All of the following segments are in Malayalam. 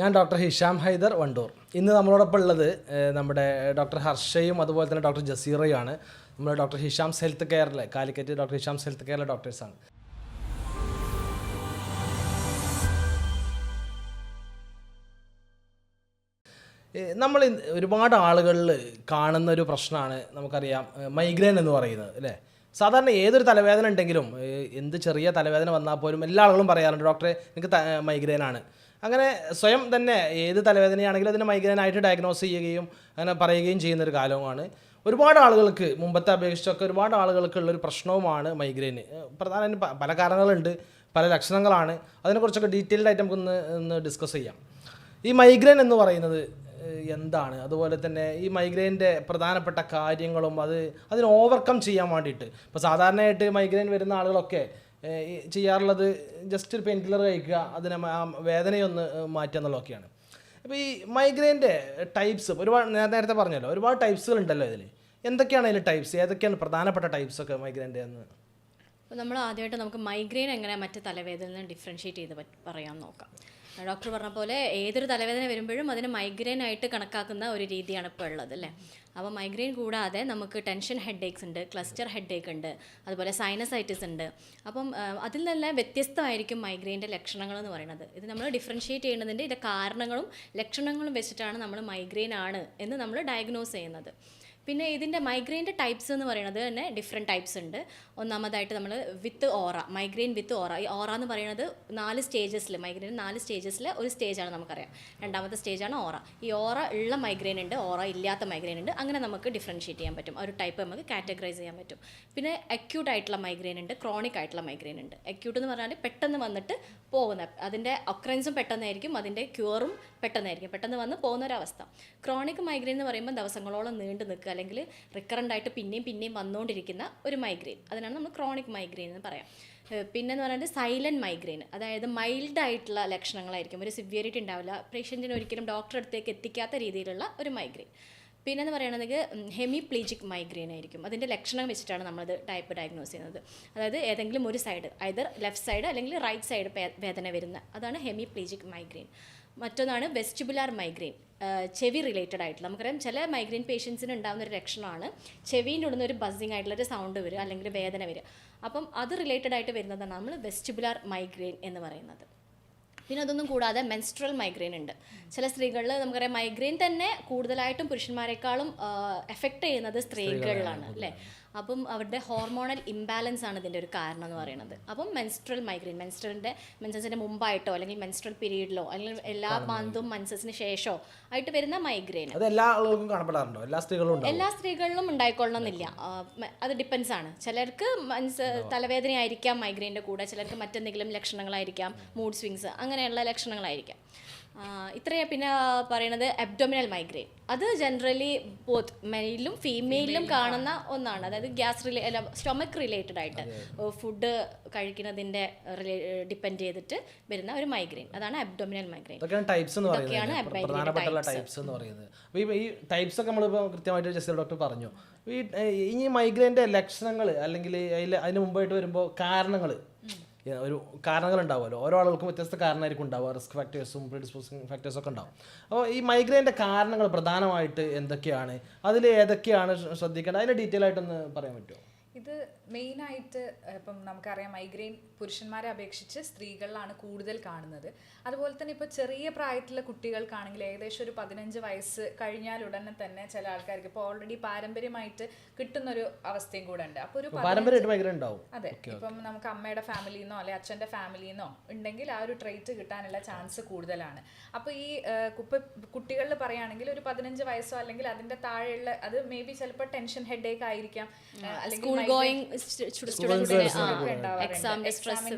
ഞാൻ ഡോക്ടർ ഹിഷാം ഹൈദർ വണ്ടൂർ. ഇന്ന് നമ്മളോടൊപ്പം ഉള്ളത് നമ്മുടെ ഡോക്ടർ ഹർഷയും അതുപോലെ തന്നെ ഡോക്ടർ ജസീറയുമാണ്. നമ്മുടെ ഡോക്ടർ ഹിഷാംസ് ഹെൽത്ത് കെയറിലെ കാലിക്കറ്റ് ഡോക്ടർ ഹിഷാംസ് ഹെൽത്ത് കെയറിലെ ഡോക്ടേഴ്സാണ്. നമ്മൾ ഒരുപാട് ആളുകളിൽ കാണുന്ന ഒരു പ്രശ്നമാണ് നമുക്കറിയാം മൈഗ്രെയിൻ എന്ന് പറയുന്നത് അല്ലേ? സാധാരണ ഏതൊരു തലവേദന ഉണ്ടെങ്കിലും എന്ത് ചെറിയ തലവേദന വന്നാൽ പോലും എല്ലാ ആളുകളും പറയാറുണ്ട് ഡോക്ടറെ എനിക്ക് മൈഗ്രെയിൻ ആണ്. അങ്ങനെ സ്വയം തന്നെ ഏത് തലവേദനയാണെങ്കിലും അതിനെ മൈഗ്രൈനായിട്ട് ഡയഗ്നോസ് ചെയ്യുകയും അങ്ങനെ പറയുകയും ചെയ്യുന്ന ഒരു കാലവുമാണ്. ഒരുപാട് ആളുകൾക്ക് മുമ്പത്തെ അപേക്ഷിച്ചൊക്കെ ഒരുപാട് ആളുകൾക്കുള്ള ഒരു പ്രശ്നവുമാണ് മൈഗ്രെയിന്. പ്രധാന പല കാരണങ്ങളുണ്ട് പല ലക്ഷണങ്ങളാണ്. അതിനെക്കുറിച്ചൊക്കെ ഡീറ്റെയിൽഡ് ആയിട്ട് നമുക്കൊന്ന് ഒന്ന് ഡിസ്കസ് ചെയ്യാം. ഈ മൈഗ്രെയിൻ എന്ന് പറയുന്നത് എന്താണ്? അതുപോലെ തന്നെ ഈ മൈഗ്രെയിന്റെ പ്രധാനപ്പെട്ട കാര്യങ്ങളും അത് അതിനെ ഓവർകം ചെയ്യാൻ വേണ്ടിയിട്ട്. ഇപ്പോൾ സാധാരണയായിട്ട് മൈഗ്രെയിൻ വരുന്ന ആളുകളൊക്കെ ചെയ്യാറുള്ളത് ജസ്റ്റ് ഒരു പെയിൻ കില്ലർ കഴിക്കുക അതിനെ വേദനയൊന്ന് മാറ്റുക എന്നുള്ളതൊക്കെയാണ്. അപ്പോൾ ഈ മൈഗ്രെയിന്റെ ടൈപ്സ് ഒരുപാട് ഞാൻ നേരത്തെ പറഞ്ഞല്ലോ ഒരുപാട് ടൈപ്സുകൾ ഉണ്ടല്ലോ ഇതിൽ എന്തൊക്കെയാണ് അതിൽ ടൈപ്സ് ഏതൊക്കെയാണ് പ്രധാനപ്പെട്ട ടൈപ്സ് ഒക്കെ മൈഗ്രെയിന്റെ എന്ന്? അപ്പോൾ നമ്മൾ ആദ്യമായിട്ട് നമുക്ക് മൈഗ്രെയിൻ എങ്ങനെ മറ്റ് തലവേദനയിൽ നിന്ന് ഡിഫറൻഷ്യേറ്റ് ചെയ്ത് പറയാൻ നോക്കാം. ഡോക്ടർ പറഞ്ഞ പോലെ ഏതൊരു തലവേദന വരുമ്പോഴും അതിന് മൈഗ്രെയിൻ ആയിട്ട് കണക്കാക്കുന്ന ഒരു രീതിയാണ് ഇപ്പോൾ ഉള്ളത് അല്ലേ? അപ്പോൾ മൈഗ്രെയിൻ കൂടാതെ നമുക്ക് ടെൻഷൻ ഹെഡേക്സ് ഉണ്ട് ക്ലസ്റ്റർ ഹെഡേക്ക് ഉണ്ട് അതുപോലെ സൈനസൈറ്റിസ് ഉണ്ട്. അപ്പം അതിൽ തന്നെ വ്യത്യസ്തമായിരിക്കും മൈഗ്രെയിന്റെ ലക്ഷണങ്ങൾ എന്ന് പറയുന്നത്. ഇത് നമ്മൾ ഡിഫറൻഷ്യേറ്റ് ചെയ്യുന്നതിന്റെ ഇതിന്റെ കാരണങ്ങളും ലക്ഷണങ്ങളും വെച്ചിട്ടാണ് നമ്മൾ മൈഗ്രെയിൻ ആണ് എന്ന് നമ്മൾ ഡയഗ്നോസ് ചെയ്യുന്നത്. പിന്നെ ഇതിന്റെ മൈഗ്രെയിന്റെ ടൈപ്സ് എന്ന് പറയുന്നത് തന്നെ ഡിഫറെന്റ് ടൈപ്സ് ഉണ്ട്. ഒന്നാമതായിട്ട് നമ്മൾ വിത്ത് ഓറ മൈഗ്രെയിൻ വിത്ത് ഓറ ഈ ഓറ എന്ന് പറയുന്നത് നാല് സ്റ്റേജസിൽ മൈഗ്രെയിൻ നാല് സ്റ്റേജസിൽ ഒരു സ്റ്റേജാണ് നമുക്കറിയാം. രണ്ടാമത്തെ സ്റ്റേജാണ് ഓറ ഈ ഓറ ഉള്ള മൈഗ്രെയിൻ ഉണ്ട് ഓറ ഇല്ലാത്ത മൈഗ്രെയിൻ ഉണ്ട്. അങ്ങനെ നമുക്ക് ഡിഫറൻഷ്യേറ്റ് ചെയ്യാൻ പറ്റും. ആ ഒരു ടൈപ്പ് നമുക്ക് കാറ്റഗറൈസ് ചെയ്യാൻ പറ്റും. പിന്നെ അക്യൂട്ട് ആയിട്ടുള്ള മൈഗ്രെയിൻ ഉണ്ട് ക്രോണിക് ആയിട്ടുള്ള മൈഗ്രെയിൻ ഉണ്ട്. അക്യൂട്ട് എന്ന് പറഞ്ഞാൽ പെട്ടെന്ന് വന്നിട്ട് പോകുന്ന അതിന്റെ ഒക്രൻസും പെട്ടെന്നായിരിക്കും അതിന്റെ ക്യൂറും പെട്ടെന്നായിരിക്കും. പെട്ടെന്ന് വന്ന് പോകുന്ന ഒരവസ്ഥ. ക്രോണിക് മൈഗ്രെയിൻ എന്ന് പറയുമ്പോൾ ദിവസങ്ങളോളം നീണ്ടു നിൽക്കുക അല്ലെങ്കിൽ റിക്കറന്റ് ആയിട്ട് പിന്നെയും പിന്നെയും വന്നുകൊണ്ടിരിക്കുന്ന ഒരു മൈഗ്രെയിൻ അതിനാണ് നമ്മൾ ക്രോണിക് മൈഗ്രെയിൻ എന്ന് പറയാം. പിന്നെ പിന്നെന്ന് പറയുന്നത് സൈലന്റ് മൈഗ്രെയിൻ അതായത് മൈൽഡ് ആയിട്ടുള്ള ലക്ഷണങ്ങളായിരിക്കും. ഒരു സിവിയറിറ്റി ഉണ്ടാവില്ല. പേഷ്യന്റിന് ഒരിക്കലും ഡോക്ടറെ അടുത്തേക്ക് എത്തിക്കാത്ത രീതിയിലുള്ള ഒരു മൈഗ്രെയിൻ പിന്നെന്ന് പറയുന്നത് ഹെമിപ്ലീജിക് മൈഗ്രെയിൻ ആയിരിക്കും. അതിന്റെ ലക്ഷണം വെച്ചിട്ടാണ് നമ്മളത് ടൈപ്പ് ഡയഗ്നോസ് ചെയ്യുന്നത്. അതായത് ഏതെങ്കിലും ഒരു സൈഡ് ഐദർ ലെഫ്റ്റ് സൈഡ് അല്ലെങ്കിൽ റൈറ്റ് സൈഡ് വേദന വരുന്ന. അതാണ് ഹെമിപ്ലീജിക് മൈഗ്രെയിൻ മറ്റൊന്നാണ് വെസ്റ്റിബുലാർ മൈഗ്രെയിൻ. ചെവി റിലേറ്റഡ് ആയിട്ടുള്ള നമുക്കറിയാം ചില മൈഗ്രെയിൻ പേഷ്യൻസിന് ഉണ്ടാകുന്ന ഒരു ലക്ഷണമാണ് ചെവിന്റെ ഉള്ളിൽ ഒരു ബസ്സിങ് ആയിട്ടുള്ള ഒരു സൗണ്ട് വരും അല്ലെങ്കിൽ വേദന വരും അപ്പം അത് റിലേറ്റഡ് ആയിട്ട് വരുന്നതാണ് നമ്മൾ വെസ്റ്റിബുലാർ മൈഗ്രെയിൻ എന്ന് പറയുന്നത്. പിന്നെ അതൊന്നും കൂടാതെ മെൻസ്ട്രൽ മൈഗ്രെയിൻ ഉണ്ട്. ചില സ്ത്രീകളിൽ നമുക്കറിയാം മൈഗ്രെയിൻ തന്നെ കൂടുതലായിട്ടും പുരുഷന്മാരെക്കാളും എഫക്റ്റ് ചെയ്യുന്നത് സ്ത്രീകളിലാണ് അല്ലേ? അപ്പം അവരുടെ ഹോർമോണൽ ഇംബാലൻസ് ആണ് ഇതിന്റെ ഒരു കാരണം എന്ന് പറയുന്നത്. അപ്പം മെൻസ്ട്രൽ മൈഗ്രെയിൻ മെൻസ്ട്രലിന്റെ മെൻസസിന്റെ മുമ്പായിട്ടോ അല്ലെങ്കിൽ മെൻസ്ട്രൽ പീരീഡിലോ അല്ലെങ്കിൽ എല്ലാ മന്തും മെൻസസിന് ശേഷമോ ആയിട്ട് വരുന്ന മൈഗ്രെയിൻ അത് എല്ലാ ആളുകൾക്കും കാണപ്പെടാറുണ്ടോ? എല്ലാ സ്ത്രീകളും ഉണ്ടാവും? എല്ലാ സ്ത്രീകളിലും ഉണ്ടായിക്കൊള്ളണമെന്നില്ല. അത് ഡിപ്പെൻസ് ആണ്. ചിലർക്ക് മനസ്സ് തലവേദനയായിരിക്കാം മൈഗ്രെയിന്റെ കൂടെ. ചിലർക്ക് മറ്റെന്തെങ്കിലും ലക്ഷണങ്ങളായിരിക്കാം മൂഡ് സ്വിങ്സ് അങ്ങനെയുള്ള ലക്ഷണങ്ങളായിരിക്കും. ആ, ഇത്രയേ പിന്നെ പറയണത് അബ്ഡോമിനൽ മൈഗ്രെയിൻ അത് ജനറലി ബോത്ത് മെയിലും ഫീമെയിലും കാണുന്ന ഒന്നാണ്. അതായത് ഗ്യാസ് റിലേ അല്ല സ്റ്റൊമക്ക് റിലേറ്റഡ് ആയിട്ട് ഫുഡ് കഴിക്കുന്നതിന്റെ ഡിപ്പെൻഡ് ചെയ്തിട്ട് വരുന്ന ഒരു മൈഗ്രെയിൻ അതാണ് അബ്ഡോമിനൽ മൈഗ്രെയിൻ ടൈപ്സ് എന്ന് പറയുന്നത്. പ്രധാനപ്പെട്ടുള്ള ടൈപ്സ് എന്ന് പറയുന്നത്. അപ്പോൾ ഈ ടൈപ്സ് ഒക്കെ നമ്മളിപ്പോൾ കൃത്യമായിട്ട് ജസ്റ്റ് ഡോക്ടർ പറഞ്ഞു. ഈ ഈ മൈഗ്രെയിന്റെ ലക്ഷണങ്ങൾ അല്ലെങ്കിൽ അതിൽ അതിന് മുമ്പായിട്ട് വരുമ്പോൾ കാരണങ്ങൾ ഒരു കാരണങ്ങളുണ്ടാവുമല്ലോ. ഓരോ ആളുകൾക്കും വ്യത്യസ്ത കാരണമായിരിക്കും ഉണ്ടാവുക. റിസ്ക് ഫാക്ടേഴ്സും പ്രിഡിസ്പോസിങ് ഫാക്ടേഴ്സും ഒക്കെ ഉണ്ടാവും. അപ്പോൾ ഈ മൈഗ്രെയിന്റെ കാരണങ്ങൾ പ്രധാനമായിട്ട് എന്തൊക്കെയാണ്? അതിൽ ഏതൊക്കെയാണ് ശ്ര- ശ്രദ്ധിക്കേണ്ടത്? അതിന്റെ ഡീറ്റെയിൽ ആയിട്ടൊന്ന് പറയാൻ പറ്റുമോ? ഇത് മെയിനായിട്ട് ഇപ്പം നമുക്കറിയാം മൈഗ്രെയിൻ പുരുഷന്മാരെ അപേക്ഷിച്ച് സ്ത്രീകളിലാണ് കൂടുതൽ കാണുന്നത്. അതുപോലെ തന്നെ ഇപ്പോൾ ചെറിയ പ്രായത്തിലുള്ള കുട്ടികൾക്കാണെങ്കിൽ ഏകദേശം ഒരു പതിനഞ്ച് വയസ്സ് കഴിഞ്ഞാൽ ഉടനെ തന്നെ ചില ആൾക്കാർക്ക് ഇപ്പോൾ ഓൾറെഡി പാരമ്പര്യമായിട്ട് കിട്ടുന്നൊരു അവസ്ഥയും കൂടെ ഉണ്ട്. അപ്പോൾ ഒരു ഉണ്ടാവും. അതെ ഇപ്പം നമുക്ക് അമ്മയുടെ ഫാമിലിന്നോ അല്ലെ അച്ഛന്റെ ഫാമിലിന്നോ ഉണ്ടെങ്കിൽ ആ ഒരു ട്രേറ്റ് കിട്ടാനുള്ള ചാൻസ് കൂടുതലാണ്. അപ്പോൾ ഈ കുപ്പ കുട്ടികളിൽ പറയുകയാണെങ്കിൽ ഒരു പതിനഞ്ച് വയസ്സോ അല്ലെങ്കിൽ അതിന്റെ താഴെയുള്ള അത് മേ ബി ചിലപ്പോൾ ടെൻഷൻ ഹെഡേക്ക് ആയിരിക്കാം. ഏഹ്, അല്ലെങ്കിൽ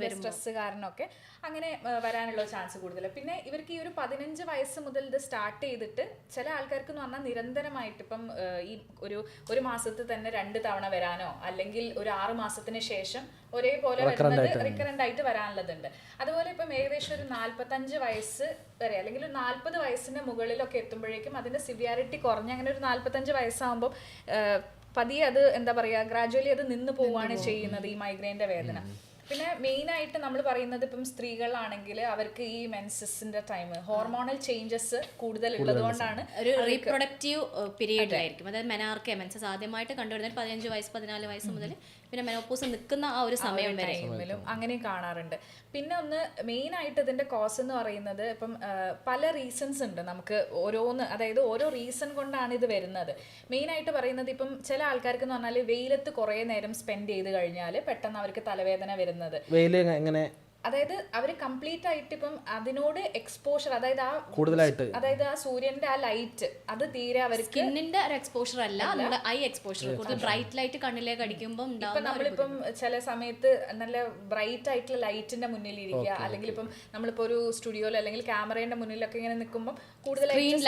വരും സ്ട്രെസ് കാരണമൊക്കെ അങ്ങനെ വരാനുള്ള ചാൻസ് കൂടുതൽ. പിന്നെ ഇവർക്ക് ഈ ഒരു പതിനഞ്ച് വയസ്സ് മുതൽ ഇത് സ്റ്റാർട്ട് ചെയ്തിട്ട് ചില ആൾക്കാർക്ക് എന്ന് പറഞ്ഞാൽ നിരന്തരമായിട്ട് ഇപ്പം ഈ ഒരു ഒരു മാസത്തിൽ തന്നെ രണ്ട് തവണ വരാനോ അല്ലെങ്കിൽ ഒരു ആറ് മാസത്തിന് ശേഷം ഒരേപോലെ വരുന്നത് റിക്കറന്റ് ആയിട്ട് വരാനുള്ളതുണ്ട്. അതുപോലെ ഇപ്പം ഏകദേശം ഒരു നാല്പത്തഞ്ച് വയസ്സ് വരെ അല്ലെങ്കിൽ ഒരു നാല്പത് വയസ്സിന് മുകളിലൊക്കെ എത്തുമ്പോഴേക്കും അതിന്റെ സിവിയാരിറ്റി കുറഞ്ഞ് അങ്ങനെ ഒരു നാല്പത്തഞ്ച് വയസ്സാകുമ്പോൾ പതിയെ അത് എന്താ പറയുക ഗ്രാജുവലി അത് നിന്ന് പോവുകയാണ് ചെയ്യുന്നത് ഈ മൈഗ്രെയിന്റെ വേദന. പിന്നെ മെയിൻ ആയിട്ട് നമ്മൾ പറയുന്നത് ഇപ്പം സ്ത്രീകളാണെങ്കിൽ അവർക്ക് ഈ മെൻസസിന്റെ ടൈം ഹോർമോണൽ ചേഞ്ചസ് കൂടുതൽ ഉള്ളത് കൊണ്ടാണ് ഒരു റീപ്രൊഡക്റ്റീവ് പീരീഡ് ആയിരിക്കും. അതായത് മെനാർക്കെ മെൻസസ് ആദ്യമായിട്ട് കണ്ടുവരുന്നത് പതിനഞ്ച് വയസ്സ് പതിനാല് വയസ്സ് മുതൽ പിന്നെ മെനോപ്പോസ് നിൽക്കുന്ന ആ ഒരു സമയം വരെ. ടൈമിലും അങ്ങനെയും കാണാറുണ്ട്. പിന്നെ ഒന്ന് മെയിൻ ആയിട്ട് ഇതിന്റെ കോസ് എന്ന് പറയുന്നത് ഇപ്പം പല റീസൺസ് ഉണ്ട് നമുക്ക് ഓരോന്ന് അതായത് ഓരോ റീസൺ കൊണ്ടാണ് ഇത് വരുന്നത്. മെയിൻ ആയിട്ട് പറയുന്നത് ഇപ്പം ചില ആൾക്കാർക്ക് എന്ന് പറഞ്ഞാൽ വെയിലത്ത് കുറേ നേരം സ്പെൻഡ് ചെയ്ത് കഴിഞ്ഞാൽ പെട്ടെന്ന് അവർക്ക് തലവേദന വരുന്നത്. വെയിൽ എങ്ങനെ അതായത് അവർ കംപ്ലീറ്റ് ആയിട്ട് ഇപ്പം അതിനോട് എക്സ്പോഷർ അതായത് ആ കൂടുതലായിട്ട്. അതായത് ആ സൂര്യന്റെ ആ ലൈറ്റ് അത് തീരെ അവർ സ്കിന്നിന്റെ ഒരു എക്സ്പോഷർ അല്ല നമ്മുടെ ഐ എക്സ്പോഷർ കൂടുതൽ ബ്രൈറ്റ് ലൈറ്റ് കണ്ണിലേക്ക് അടിക്കുമ്പോൾ ഇപ്പൊ നമ്മളിപ്പം ചില സമയത്ത് നല്ല ബ്രൈറ്റ് ആയിട്ടുള്ള ലൈറ്റിന്റെ മുന്നിൽ ഇരിക്കുക അല്ലെങ്കിൽ ഇപ്പം നമ്മളിപ്പോ ഒരു സ്റ്റുഡിയോയിലോ അല്ലെങ്കിൽ ക്യാമറയുടെ മുന്നിലൊക്കെ ഇങ്ങനെ നിൽക്കുമ്പോൾ കൂടുതലായിട്ട്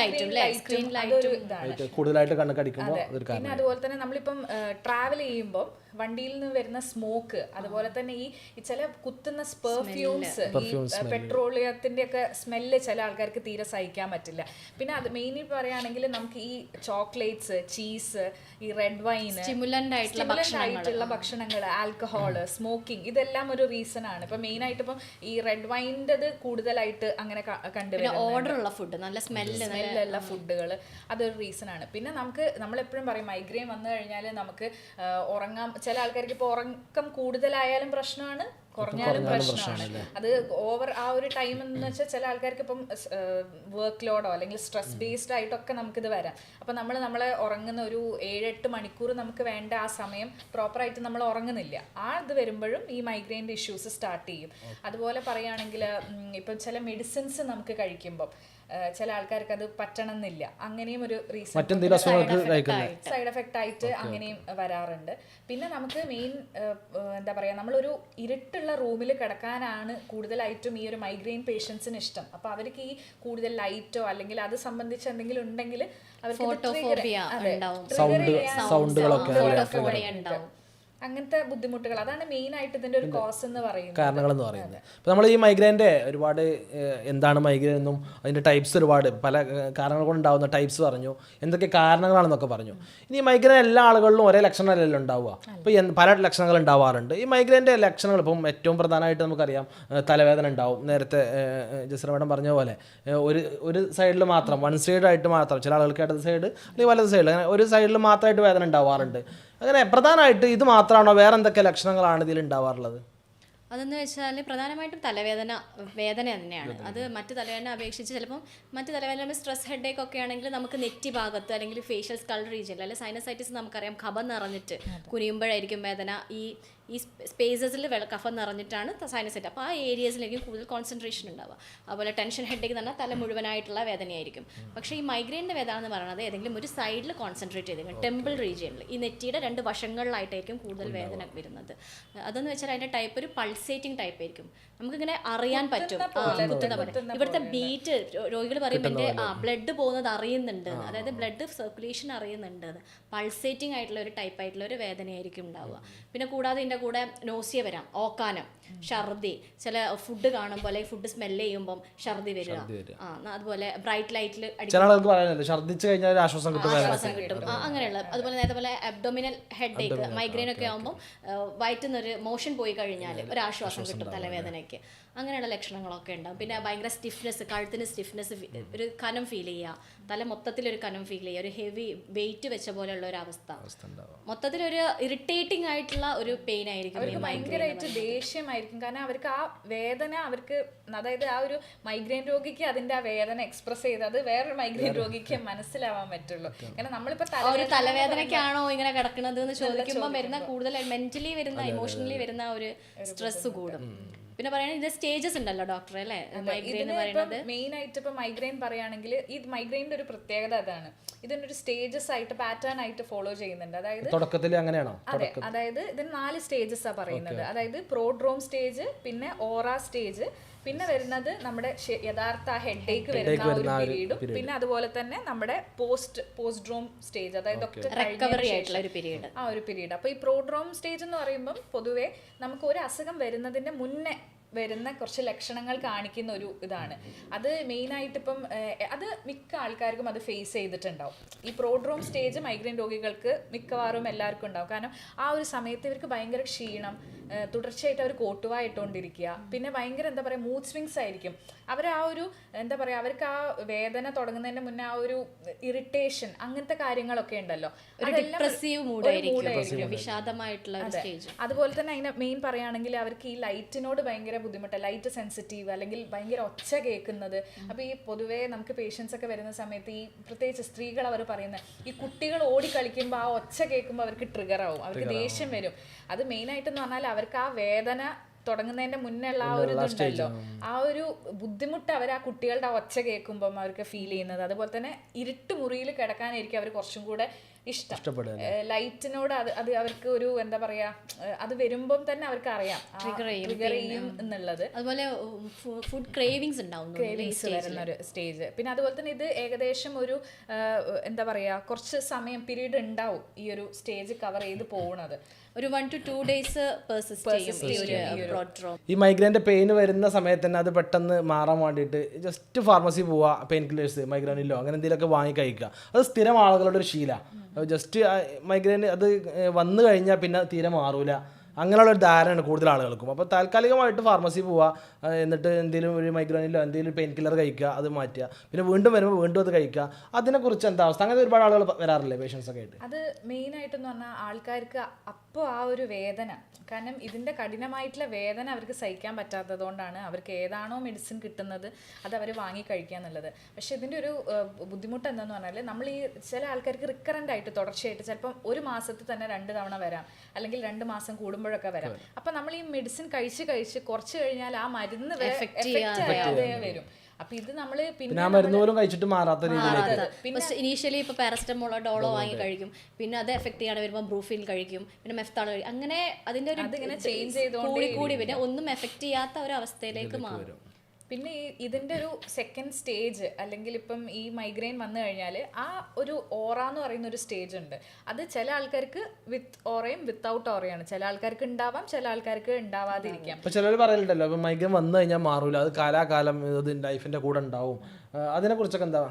പിന്നെ അതുപോലെ തന്നെ നമ്മളിപ്പം ട്രാവൽ ചെയ്യുമ്പോൾ വണ്ടിയിൽ നിന്ന് വരുന്ന സ്മോക്ക് അതുപോലെ തന്നെ ഈ ചില കുത്തുന്ന പെർഫ്യൂംസ് ഈ പെട്രോളിയത്തിന്റെ ഒക്കെ സ്മെല്ല്. ചില ആൾക്കാർക്ക് തീരെ സഹിക്കാൻ പറ്റില്ല. പിന്നെ അത് മെയിൻലി പറയുകയാണെങ്കിൽ നമുക്ക് ഈ ചോക്ലേറ്റ്സ് ചീസ് ഈ റെഡ് വൈൻ സ്റ്റിമുലന്റ് ആയിട്ടുള്ള ഭക്ഷണങ്ങൾ. ആൽക്കഹോൾ ആൽക്കഹോൾ സ്മോക്കിംഗ് ഇതെല്ലാം ഒരു റീസൺ ആണ്. ഇപ്പൊ മെയിൻ ആയിട്ട് ഇപ്പം ഈ റെഡ് വൈന്റെത് കൂടുതലായിട്ട് അങ്ങനെ കണ്ടുവരുന്നത് ഓർഡർ ഉള്ള ഫുഡ് നല്ല സ്മെല്ല് സ്മെല്ലുള്ള ഫുഡുകൾ അതൊരു റീസൺ ആണ്. പിന്നെ നമുക്ക് നമ്മളെപ്പോഴും പറയും മൈഗ്രെയിൻ വന്നു കഴിഞ്ഞാൽ നമുക്ക് ഉറങ്ങാം. ഉറങ്ങാൻ ചില ആൾക്കാർക്ക് ഇപ്പോൾ ഉറക്കം കൂടുതലായാലും പ്രശ്നമാണ്. കുറഞ്ഞാലും പ്രശ്നമാണ്. അത് ഓവർ ആ ഒരു ടൈം എന്ന് വെച്ചാൽ ചില ആൾക്കാർക്ക് ഇപ്പം വർക്ക് ലോഡോ അല്ലെങ്കിൽ സ്ട്രെസ് ബേസ്ഡ് ആയിട്ടൊക്കെ നമുക്കിത് വരാം. അപ്പം നമ്മൾ നമ്മളെ ഉറങ്ങുന്ന ഒരു ഏഴെട്ട് മണിക്കൂർ നമുക്ക് വേണ്ട ആ സമയം പ്രോപ്പറായിട്ട് നമ്മൾ ഉറങ്ങുന്നില്ല. ആ ഇത് വരുമ്പോഴും ഈ മൈഗ്രെയിന്റെ ഇഷ്യൂസ് സ്റ്റാർട്ട് ചെയ്യും. അതുപോലെ പറയുകയാണെങ്കിൽ ഇപ്പം ചില മെഡിസിൻസ് നമുക്ക് കഴിക്കുമ്പോൾ ചില ആൾക്കാർക്ക് അത് പറ്റണം എന്നില്ല അങ്ങനെയും ഒരു റീസൺ സൈഡ് എഫക്റ്റ് ആയിട്ട്. അങ്ങനെയും വരാറുണ്ട്. പിന്നെ നമുക്ക് മെയിൻ എന്താ പറയുക നമ്മളൊരു ഇരുട്ടുള്ള റൂമിൽ കിടക്കാനാണ് കൂടുതലായിട്ടും ഈ ഒരു മൈഗ്രെയിൻ പേഷ്യൻസിന് ഇഷ്ടം. അപ്പൊ അവർക്ക് ഈ കൂടുതൽ ലൈറ്റോ അല്ലെങ്കിൽ അത് സംബന്ധിച്ച് എന്തെങ്കിലും ഉണ്ടെങ്കിൽ അവർക്ക് അങ്ങനത്തെ ബുദ്ധിമുട്ടുകൾ. അതാണ് മെയിൻ ആയിട്ട് ഇതിന്റെ ഒരു കോസ് എന്ന് പറയുന്നത്. കാരണങ്ങൾ എന്ന് പറയുന്നത് അപ്പോൾ നമ്മൾ ഈ മൈഗ്രൈന്റെ ഒരുപാട് എന്താണ് മൈഗ്രൈൻ എന്നും അതിന്റെ ടൈപ്സ് ഒരുപാട് പല കാരണങ്ങൾ കൊണ്ടുണ്ടാവുന്ന ടൈപ്സ് പറഞ്ഞു. എന്തൊക്കെ കാരണങ്ങളാണെന്നൊക്കെ പറഞ്ഞു. ഇനി മൈഗ്രൈൻ എല്ലാ ആളുകളിലും ഒരേ ലക്ഷണമല്ലല്ലോ ഉണ്ടാവുക? അപ്പോൾ പല ലക്ഷണങ്ങൾ ഉണ്ടാവാറുണ്ട്. ഈ മൈഗ്രൈന്റെ ലക്ഷണങ്ങൾ ഇപ്പം ഏറ്റവും പ്രധാനമായിട്ട് നമുക്കറിയാം തലവേദന ഉണ്ടാവും. നേരത്തെ ജസ്ര മേഡം പറഞ്ഞ പോലെ ഒരു ഒരു സൈഡിൽ മാത്രം വൺ സൈഡായിട്ട് മാത്രം ചില ആളുകൾക്ക് ഇടത് സൈഡ് അല്ലെങ്കിൽ വലത് സൈഡ് അങ്ങനെ ഒരു സൈഡിൽ മാത്രമായിട്ട് വേദന ഉണ്ടാവാറുണ്ട്. അങ്ങനെ പ്രധാനമായിട്ട് ഇത് മാത്രമാണോ വേറെ എന്തൊക്കെ ലക്ഷണങ്ങളാണ് ഇതിൽ ഉണ്ടാവാറുള്ളത്? അതെന്ന് വെച്ചാൽ പ്രധാനമായിട്ടും തലവേദന വേദന തന്നെയാണ്. അത് മറ്റു തലവേദന അപേക്ഷിച്ച് ചിലപ്പം മറ്റു തലവേദന സ്ട്രെസ് ഹെഡേക്ക് ഒക്കെ ആണെങ്കിൽ നമുക്ക് നെറ്റി ഭാഗത്ത് അല്ലെങ്കിൽ ഫേഷ്യൽ സ്കൾ റീജിയനിൽ അല്ലെങ്കിൽ സൈനസൈറ്റിസ് നമുക്കറിയാം കബ നിറഞ്ഞിട്ട് കുനിയുമ്പോഴായിരിക്കും വേദന. ഈ ഈ സ്പേസസിൽ വെള്ള കഫം നിറഞ്ഞിട്ടാണ് സൈനസ് സൈനസൈറ്റ് അപ്പോൾ ആ ഏരിയസിലേക്ക് കൂടുതൽ കോൺസെൻട്രേഷൻ ഉണ്ടാവുക. അതുപോലെ ടെൻഷൻ ഹെഡേക്ക് തന്നെ തല മുഴുവനായിട്ടുള്ള വേദനയായിരിക്കും. പക്ഷേ ഈ മൈഗ്രെയിന്റെ വേദന എന്ന് പറയുന്നത് ഏതെങ്കിലും ഒരു സൈഡിൽ കോൺസെൻട്രേറ്റ് ചെയ്തിരിക്കും ടെമ്പിൾ റീജിയനിൽ ഈ നെറ്റിയുടെ രണ്ട് വശങ്ങളിലായിട്ടായിരിക്കും കൂടുതൽ വേദന വരുന്നത്. അതെന്ന് വെച്ചാൽ അതിന്റെ ടൈപ്പ് ഒരു പൾസേറ്റിംഗ് ടൈപ്പ് ആയിരിക്കും. നമുക്കിങ്ങനെ അറിയാൻ പറ്റും. ആ, കുത്തുന്ന പോലെ. ഇവിടുത്തെ ബീറ്റ് രോഗികൾ പറയുമ്പോൾ എന്റെ ആ ബ്ലഡ് പോകുന്നത് അറിയുന്നുണ്ട് അതായത് ബ്ലഡ് സർക്കുലേഷൻ അറിയുന്നുണ്ട് പൾസേറ്റിംഗ് ആയിട്ടുള്ള ഒരു ടൈപ്പ് ആയിട്ടുള്ള ഒരു വേദനയായിരിക്കും ഉണ്ടാവുക. പിന്നെ കൂടാതെ ഇതിന്റെ കൂടെ നോസിയ വരാം ഓക്കാനം ഛർദി ചില ഫുഡ് കാണുമ്പോൾ അല്ലെങ്കിൽ ഫുഡ് സ്മെല്ല് ചെയ്യുമ്പോൾ ഛർദി വരിക. ആ അതുപോലെ ബ്രൈറ്റ് ലൈറ്റിൽ ചില ആളുകൾക്ക് പറയാനില്ല ഛർദ്ദിച്ച് കഴിഞ്ഞാൽ ഒരു ആശ്വാസം കിട്ടും വേദന ആശ്വാസം കിട്ടും. ആ, അങ്ങനെയുള്ള അതുപോലെ നേരത്തെ പോലെ അബ്ഡോമിനൽ ഹെഡ് ഏക്ക് മൈഗ്രെയിൻ ഒക്കെ ആകുമ്പോൾ വയറ്റിൽ നിന്ന് ഒരു മോഷൻ പോയി കഴിഞ്ഞാൽ ഒരു ആശ്വാസം കിട്ടും തലവേദനയ്ക്ക്. അങ്ങനെയുള്ള ലക്ഷണങ്ങളൊക്കെ ഉണ്ടാവും. പിന്നെ ഭയങ്കര സ്റ്റിഫ്നെസ് കഴുത്തിന് സ്റ്റിഫ്നെസ് ഒരു കനം ഫീൽ ചെയ്യുക. തല മൊത്തത്തിൽ ഒരു കനം ഫീൽ ചെയ്യുക. ഒരു ഹെവി വെയിറ്റ് വെച്ച പോലെയുള്ള ഒരു അവസ്ഥ മൊത്തത്തിൽ ഒരു ഇറിറ്റേറ്റിംഗ് ആയിട്ടുള്ള ഒരു പെയിൻ ആയിരിക്കും അവർക്ക് ഭയങ്കരമായിട്ട് ദേഷ്യമായിരിക്കും. കാരണം അവർക്ക് ആ വേദന അവർക്ക് അതായത് ആ ഒരു മൈഗ്രെയിൻ രോഗിക്ക് അതിന്റെ ആ വേദന എക്സ്പ്രസ് ചെയ്ത് അത് വേറൊരു മൈഗ്രെയിൻ രോഗിക്ക് മനസ്സിലാവാൻ പറ്റുള്ളൂ. കാരണം നമ്മളിപ്പോ ഒരു തലവേദനയ്ക്കാണോ ഇങ്ങനെ കിടക്കുന്നത് എന്ന് ചോദിക്കുമ്പോൾ വരുന്ന കൂടുതൽ മെന്റലി വരുന്ന ഇമോഷണലി വരുന്ന ഒരു സ്ട്രെസ് കൂടും. പിന്നെ പറയുന്നത് ഇത് സ്റ്റേജസ് ഉണ്ടല്ലോ ഡോക്ടർ അല്ലേ? മൈഗ്രെയിൻ എന്ന് പറയുന്നത്. മെയിൻ ആയിട്ട് ഇപ്പൊ മൈഗ്രെയിൻ പറയുകയാണെങ്കിൽ ഈ മൈഗ്രെയിന്റെ ഒരു പ്രത്യേകത അതാണ്. ഇതിനൊരു സ്റ്റേജസ് ആയിട്ട് പാറ്റേൺ ആയിട്ട് ഫോളോ ചെയ്യുന്നുണ്ട്. അതായത് തുടക്കത്തിൽ അങ്ങനെയാണോ? അതെ അതായത് ഇതിന് നാല് സ്റ്റേജസ് ആ പറയുന്നത്. അതായത് പ്രോഡ്രോം സ്റ്റേജ് പിന്നെ ഓറ സ്റ്റേജ് പിന്നെ വരുന്നത് നമ്മുടെ യഥാർത്ഥ ഹെഡ് ഏക്ക് വരുന്ന ഒരു പീരീഡും പിന്നെ അതുപോലെ തന്നെ നമ്മുടെ പോസ്റ്റ് പോസ്റ്റ് ഡ്രോം സ്റ്റേജ് അതായത് ഒക്കെ റിക്കവറി ആയിട്ടുള്ള ഒരു പീരീഡ് ആ ഒരു പീരീഡ് അപ്പോൾ ഈ പ്രോഡ്രോം സ്റ്റേജ് എന്ന് പറയുമ്പം പൊതുവേ നമുക്ക് ഒരു അസുഖം വരുന്നതിന്റെ മുന്നേ വരുന്ന കുറച്ച് ലക്ഷണങ്ങൾ കാണിക്കുന്ന ഒരു ഇതാണ്. അത് മെയിനായിട്ട് ഇപ്പം അത് മിക്ക ആൾക്കാർക്കും അത് ഫേസ് ചെയ്തിട്ടുണ്ടാവും. ഈ പ്രോഡ്രോം സ്റ്റേജ് മൈഗ്രെയിൻ രോഗികൾക്ക് മിക്കവാറും എല്ലാവർക്കും ഉണ്ടാവും. കാരണം ആ ഒരു സമയത്ത് ഇവർക്ക് ഭയങ്കര ക്ഷീണം തുടർച്ചയായിട്ട് അവർ കോട്ടുവായിട്ടോണ്ടിരിക്കുക പിന്നെ ഭയങ്കര എന്താ പറയുക മൂഡ് സ്വിങ്സ് ആയിരിക്കും. അവർ ആ ഒരു എന്താ പറയുക അവർക്ക് ആ വേദന തുടങ്ങുന്നതിന് മുന്നേ ആ ഒരു ഇറിറ്റേഷൻ അങ്ങനത്തെ കാര്യങ്ങളൊക്കെ ഉണ്ടല്ലോ. മൂഡായിരിക്കും വിഷാദമായിട്ടുള്ള ഒരു സ്റ്റേജ് അതുപോലെ തന്നെ അതിനെ മെയിൻ പറയുകയാണെങ്കിൽ അവർക്ക് ഈ ലൈറ്റിനോട് ഭയങ്കര ബുദ്ധിമുട്ട് ലൈറ്റ് സെൻസിറ്റീവ് അല്ലെങ്കിൽ ഭയങ്കര ഒച്ച കേൾക്കുന്നത്. അപ്പോൾ ഈ പൊതുവേ നമുക്ക് പേഷ്യൻസ് ഒക്കെ വരുന്ന സമയത്ത് ഈ പ്രത്യേകിച്ച് സ്ത്രീകൾ അവർ പറയുന്നത് ഈ കുട്ടികൾ ഓടി കളിക്കുമ്പോൾ ആ ഒച്ച കേൾക്കുമ്പോൾ അവർക്ക് ട്രിഗർ ആവും അവർക്ക് ദേഷ്യം വരും. അത് മെയിനായിട്ടെന്ന് പറഞ്ഞാൽ അവർക്ക് ആ വേദന തുടങ്ങുന്നതിന്റെ മുന്നേ ഉള്ള ആ ഒരു ഇതുണ്ടല്ലോ. ആ ഒരു ബുദ്ധിമുട്ട് അവർ ആ കുട്ടികളുടെ ആ ഒച്ച കേൾക്കുമ്പം അവർക്ക് ഫീൽ ചെയ്യുന്നത്. അതുപോലെ തന്നെ ഇരുട്ട് മുറിയിൽ കിടക്കാനായിരിക്കും അവർ കുറച്ചും കൂടെ ഇഷ്ടം. ഇഷ്ടപ്പെടുക ലൈറ്റിനോട് അത് അത് അവർക്ക് ഒരു എന്താ പറയാ അത് വരുമ്പം തന്നെ അവർക്ക് അറിയാം ട്രിഗർ ചെയ്യും. എന്നുള്ളത്. അതുപോലെ ഫുഡ് ക്രേവിങ്സ് ഉണ്ടാവും ക്രേവിങ്സ് വരുന്ന ഒരു സ്റ്റേജ് പിന്നെ അതുപോലെ തന്നെ ഇത് ഏകദേശം ഒരു എന്താ പറയാ കുറച്ച് സമയം പീരീഡ് ഉണ്ടാവും ഈ ഒരു സ്റ്റേജ് കവർ ചെയ്ത് പോകുന്നത് ഒരു one two two days persist ചെയ്യും ഈ മൈഗ്രൈന്റെ പെയിൻ വരുന്ന സമയത്ത് തന്നെ അത് പെട്ടെന്ന് മാറാൻ വേണ്ടിയിട്ട് ജസ്റ്റ് ഫാർമസി പോവുക പെയിൻ കില്ലേഴ്സ് മൈഗ്രൈനിലോ അങ്ങനെ എന്തെങ്കിലുമൊക്കെ വാങ്ങി കഴിക്കുക. അത് സ്ഥിരം ആളുകളുടെ ഒരു ശീലമാണ് ജസ്റ്റ് മൈഗ്രെയിൻ അത് വന്നു കഴിഞ്ഞാൽ പിന്നെ തീരെ മാറൂല. അങ്ങനെയുള്ള ഒരു ധാരണയാണ് കൂടുതൽ ആളുകൾക്കും. അപ്പോൾ താൽക്കാലികമായിട്ട് ഫാർമസി പോവുക എന്നിട്ട് എന്തെങ്കിലും ഒരു മൈഗ്രോനിലോ എന്തെങ്കിലും പെയിൻ കില്ലർ കഴിക്കുക അത് മാറ്റുക. പിന്നെ വീണ്ടും വരുമ്പോൾ വീണ്ടും അത് കഴിക്കുക. അതിനെക്കുറിച്ച് എന്താ അവസ്ഥ? അങ്ങനെ ഒരുപാട് ആളുകൾ വരാറില്ലേ പേഷ്യൻസ് ഒക്കെ ആയിട്ട്? അത് മെയിൻ ആയിട്ടെന്ന് പറഞ്ഞാൽ ആൾക്കാർക്ക് അപ്പോൾ ആ ഒരു വേദന. കാരണം ഇതിന്റെ കഠിനമായിട്ടുള്ള വേദന അവർക്ക് സഹിക്കാൻ പറ്റാത്തതുകൊണ്ടാണ് അവർക്ക് ഏതാണോ മെഡിസിൻ കിട്ടുന്നത് അത് അവർ വാങ്ങി കഴിക്കുക എന്നുള്ളത്. പക്ഷേ ഇതിന്റെ ഒരു ബുദ്ധിമുട്ട് എന്താണെന്ന് പറഞ്ഞാൽ നമ്മൾ ഈ ചില ആൾക്കാർക്ക് റിക്കറന്റ് ആയിട്ട് തുടർച്ചയായിട്ട് ചിലപ്പം ഒരു മാസത്തിൽ തന്നെ രണ്ട് തവണ വരാം. അല്ലെങ്കിൽ രണ്ട് മാസം കൂടുമ്പോഴൊക്കെ വരാം. അപ്പൊ നമ്മൾ ഈ മെഡിസിൻ കഴിച്ച് കഴിച്ച് കുറച്ച് കഴിഞ്ഞാൽ ആ മരുന്ന് എഫക്റ്റ് വരും. അപ്പൊ ഇത് നമ്മൾ പിന്നെ പിന്നെ ആ മരുന്ന് പോലും കഴിച്ചിട്ട് മാറാത്ത രീതിയിലേക്ക് ഫസ്റ്റ് ഇനീഷ്യലി ഇപ്പൊ പാരസ്റ്റമോളോ ഡോളോ വാങ്ങി കഴിക്കും. പിന്നെ അത് എഫക്ട് ചെയ്യാതെ വരുമ്പോൾ ബ്രൂഫിൻ കഴിക്കും. പിന്നെ മെഫ്താളോ കഴിക്കും. അങ്ങനെ അതിന്റെ ഒരു അതിങ്ങനെ ചേഞ്ച് ചെയ്തുകൊണ്ടേ കൂടി കൂടി പിന്നെ ഒന്നും എഫക്ട് ചെയ്യാത്ത ഒരു അവസ്ഥയിലേക്ക് മാറും. പിന്നെ ഈ ഇതിന്റെ ഒരു സെക്കൻഡ് സ്റ്റേജ് അല്ലെങ്കിൽ ഇപ്പം ഈ മൈഗ്രെയിൻ വന്നു കഴിഞ്ഞാൽ ആ ഒരു ഓറ എന്ന് പറയുന്ന ഒരു സ്റ്റേജ് ഉണ്ട്. അത് ചില ആൾക്കാർക്ക് വിത്ത് ഓറയും വിത്തൗട്ട് ഓറയാണ് ചില ആൾക്കാർക്ക് ഉണ്ടാവാം ചില ആൾക്കാർക്ക് ഉണ്ടാവാതിരിക്കാം. ഇപ്പൊ ചിലർ പറയലുണ്ടല്ലോ ഇപ്പൊ മൈഗ്രെയിൻ വന്നു കഴിഞ്ഞാൽ മാറൂല അത് കാലാകാലം ഇത് ലൈഫിന്റെ കൂടെ ഉണ്ടാവും. അതിനെ കുറിച്ചൊക്കെ എന്താ?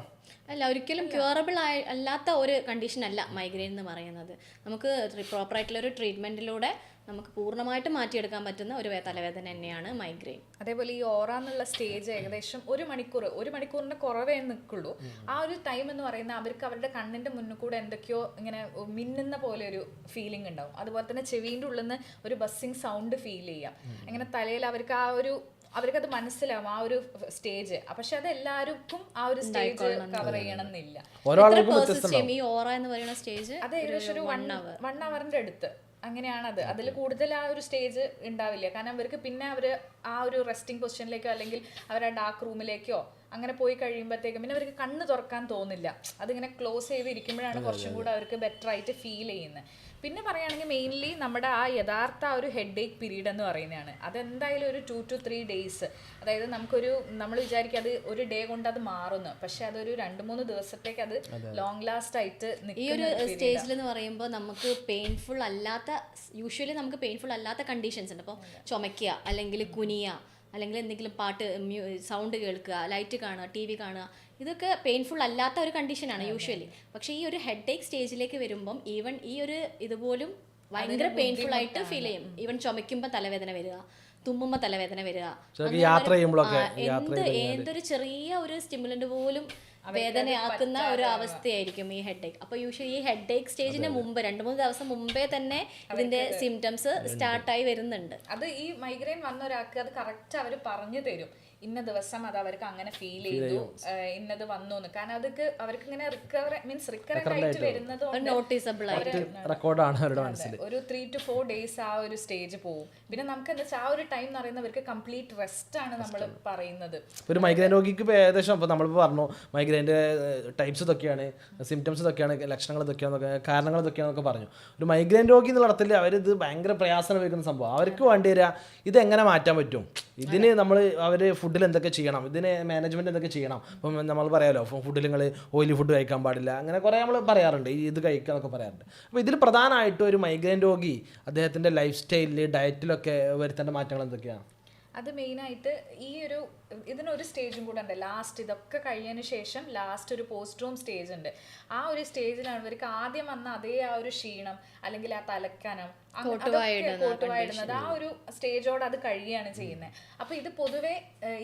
അല്ല ഒരിക്കലും ക്യൂറബിൾ ആയി അല്ലാത്ത ഒരു കണ്ടീഷൻ അല്ല മൈഗ്രെയിൻ എന്ന് പറയുന്നത്. നമുക്ക് പ്രോപ്പറായിട്ടുള്ള ഒരു ട്രീറ്റ്മെന്റിലൂടെ നമുക്ക് പൂർണമായിട്ട് മാറ്റിയെടുക്കാൻ പറ്റുന്ന ഒരു തലവേദന തന്നെയാണ് മൈഗ്രെയിൻ അതേപോലെ ഈ ഓറ എന്നുള്ള സ്റ്റേജ് ഏകദേശം ഒരു മണിക്കൂർ ഒരു മണിക്കൂറിന്റെ കുറവേ നിൽക്കുള്ളൂ. ആ ഒരു ടൈം എന്ന് പറയുന്നത് അവർക്ക് അവരുടെ കണ്ണിന്റെ മുന്നിൽ കൂടെ എന്തൊക്കെയോ ഇങ്ങനെ മിന്നുന്ന പോലെ ഒരു ഫീലിംഗ് ഉണ്ടാവും. അതുപോലെ തന്നെ ചെവിന്റെ ഉള്ളിൽ നിന്ന് ഒരു ബസ്സിങ് സൗണ്ട് ഫീൽ ചെയ്യാം. അങ്ങനെ തലയിൽ അവർക്ക് ആ ഒരു അവർക്കത് മനസ്സിലാവും ആ ഒരു സ്റ്റേജ് പക്ഷെ അത് എല്ലാവർക്കും ആ ഒരു സ്റ്റേജ് കവർ ചെയ്യണം എന്നില്ല ഈ ഓറ എന്ന് പറയുന്ന സ്റ്റേജ് അത് ഏകദേശം ഒരു വൺ വൺ അവറിന്റെ അടുത്ത്. അങ്ങനെയാണ് അത് അതിൽ കൂടുതൽ ആ ഒരു സ്റ്റേജ് ഉണ്ടാവില്ല. കാരണം അവർക്ക് പിന്നെ അവർ ആ ഒരു റെസ്റ്റിംഗ് പൊസിഷനിലേക്കോ അല്ലെങ്കിൽ അവരുടെ ഡാർക്ക് റൂമിലേക്കോ അങ്ങനെ പോയി കഴിയുമ്പോഴത്തേക്കും പിന്നെ അവർക്ക് കണ്ണ് തുറക്കാൻ തോന്നില്ല. അതിങ്ങനെ ക്ലോസ് ചെയ്ത് ഇരിക്കുമ്പോഴാണ് കുറച്ചും കൂടെ അവർക്ക് ബെറ്റർ ആയിട്ട് ഫീൽ ചെയ്യുന്നത്. പിന്നെ പറയുകയാണെങ്കിൽ മെയിൻലി നമ്മുടെ ആ യഥാർത്ഥ ആ ഒരു ഹെഡ് ഏക്ക് പീരീഡ് എന്ന് പറയുന്നതാണ്. അതെന്തായാലും ഒരു ടു ടു ത്രീ ഡേയ്സ് അതായത് നമുക്കൊരു നമ്മൾ വിചാരിക്കും അത് ഒരു ഡേ കൊണ്ട് അത് മാറുന്നു. പക്ഷെ അതൊരു രണ്ട് മൂന്ന് ദിവസത്തേക്ക് അത് ലോങ് ലാസ്റ്റ് ആയിട്ട് ഈ ഒരു. സ്റ്റേജിൽ എന്ന് പറയുമ്പോൾ നമുക്ക് പെയിൻഫുൾ അല്ലാത്ത യൂഷ്വലി നമുക്ക് പെയിൻഫുൾ അല്ലാത്ത കണ്ടീഷൻസ് ഉണ്ട്. അപ്പോൾ ചുമയ്ക്കുക അല്ലെങ്കിൽ കുനിയുക അല്ലെങ്കിൽ എന്തെങ്കിലും പാട്ട് സൗണ്ട് കേൾക്കുക ലൈറ്റ് കാണുക ടി വി കാണുക ഇതൊക്കെ പെയിൻഫുൾ അല്ലാത്ത ഒരു കണ്ടീഷനാണ് യൂഷ്വലി പക്ഷേ ഈ ഒരു ഹെഡ് ഏക്ക് സ്റ്റേജിലേക്ക് വരുമ്പം ഈവൻ ഈ ഒരു ഇതുപോലും ഭയങ്കര പെയിൻഫുൾ ആയിട്ട് ഫീൽ ചെയ്യും. ഈവൻ ചുമയ്ക്കുമ്പോൾ തലവേദന വരിക തുമ്മുമ്പോൾ തലവേദന വരിക യാത്ര ചെയ്യുമ്പോഴൊക്കെ എന്ത് ഏതൊരു ചെറിയ ഒരു സ്റ്റിമുലന്റ് പോലും വേദനയാക്കുന്ന ഒരു അവസ്ഥയായിരിക്കും ഈ ഹെഡ് ഏക്ക് അപ്പോൾ യൂഷ്വലി ഈ ഹെഡ് ഏക്ക് സ്റ്റേജിന് മുമ്പ് രണ്ട് മൂന്ന് ദിവസം മുമ്പേ തന്നെ ഇതിന്റെ സിംറ്റംസ് സ്റ്റാർട്ടായി വരുന്നുണ്ട്. അത് ഈ മൈഗ്രെയിൻ വന്ന ഒരാൾക്ക് അത് കറക്റ്റ് അവർ പറഞ്ഞു തരും. ഇന്ന ദിവസം അത് അവർക്ക് അങ്ങനെ ഫീൽ ചെയ്തു. ഇന്നത് വന്നു എന്ന് കാരണം അതൊക്കെ അവർക്ക് ഇങ്ങനെ റിക്കവർ മീൻസ് റിക്കറന്റ് ആയിട്ട് വരുന്നത് കൊണ്ട് നോട്ടീസബിൾ ആയിട്ട്. റെക്കോർഡാണ് അവരുടെ മനസ്സിൽ ഒരു ത്രീ ടു ഫോർ ഡേയ്സ് ആ ഒരു സ്റ്റേജ് പോകും പിന്നെ നമുക്ക് എന്താ വെച്ചാൽ ആ ഒരു ടൈം എന്ന് പറയുന്നവർക്ക് കംപ്ലീറ്റ് റെസ്റ്റ് ആണ് നമ്മൾ പറയുന്നത്. ഒരു മൈഗ്രൈൻ രോഗിക്ക് ഏകദേശം ഇപ്പോൾ നമ്മളിപ്പോൾ പറഞ്ഞു മൈഗ്രൈന്റെ ടൈപ്സ് ഇതൊക്കെയാണ് സിംറ്റംസ് ഇതൊക്കെയാണ് ലക്ഷണങ്ങൾ ഇതൊക്കെയാണെന്നൊക്കെ കാരണങ്ങൾ ഇതൊക്കെയാണെന്നൊക്കെ പറഞ്ഞു. ഒരു മൈഗ്രൈൻ രോഗി എന്നുള്ള അർത്ഥത്തിൽ അവരിത് ഭയങ്കര പ്രയാസം വയ്ക്കുന്ന സംഭവം. അവർക്ക് വേണ്ടി വരിക എങ്ങനെ മാറ്റാൻ പറ്റും? ഇതിന് നമ്മൾ അവർ ഫുഡിൽ എന്തൊക്കെ ചെയ്യണം? ഇതിന് മാനേജ്മെന്റ് എന്തൊക്കെ ചെയ്യണം? ഇപ്പം നമ്മൾ പറയാമല്ലോ ഫുഡിൽ നിങ്ങൾ ഓയിലി ഫുഡ് കഴിക്കാൻ പാടില്ല. അങ്ങനെ കുറേ നമ്മൾ പറയാറുണ്ട്. ഇത് കഴിക്കുക എന്നൊക്കെ പറയാറുണ്ട്. അപ്പോൾ ഇതിൽ പ്രധാനമായിട്ടും ഒരു മൈഗ്രെയിൻ രോഗി അദ്ദേഹത്തിന്റെ ലൈഫ് സ്റ്റൈലിൽ ഡയറ്റിലൊക്കെ വരുത്തേണ്ട മാറ്റങ്ങൾ എന്തൊക്കെയാണ്? അത് മെയിനായിട്ട് ഈ ഒരു ഇതിനൊരു സ്റ്റേജും കൂടെ ഉണ്ട്. ലാസ്റ്റ് ഇതൊക്കെ കഴിഞ്ഞതിന് ശേഷം ലാസ്റ്റ് ഒരു പോസ്റ്റ് റൂം സ്റ്റേജ് ഉണ്ട്. ആ ഒരു സ്റ്റേജിലാണ് ഇവർക്ക് ആദ്യം വന്ന അതേ ആ ഒരു ക്ഷീണം അല്ലെങ്കിൽ ആ തലക്കനം കോട്ടുവായിടുന്നത് ആ ഒരു സ്റ്റേജോട് അത് കഴിയുകയാണ് ചെയ്യുന്നത്. അപ്പൊ ഇത് പൊതുവേ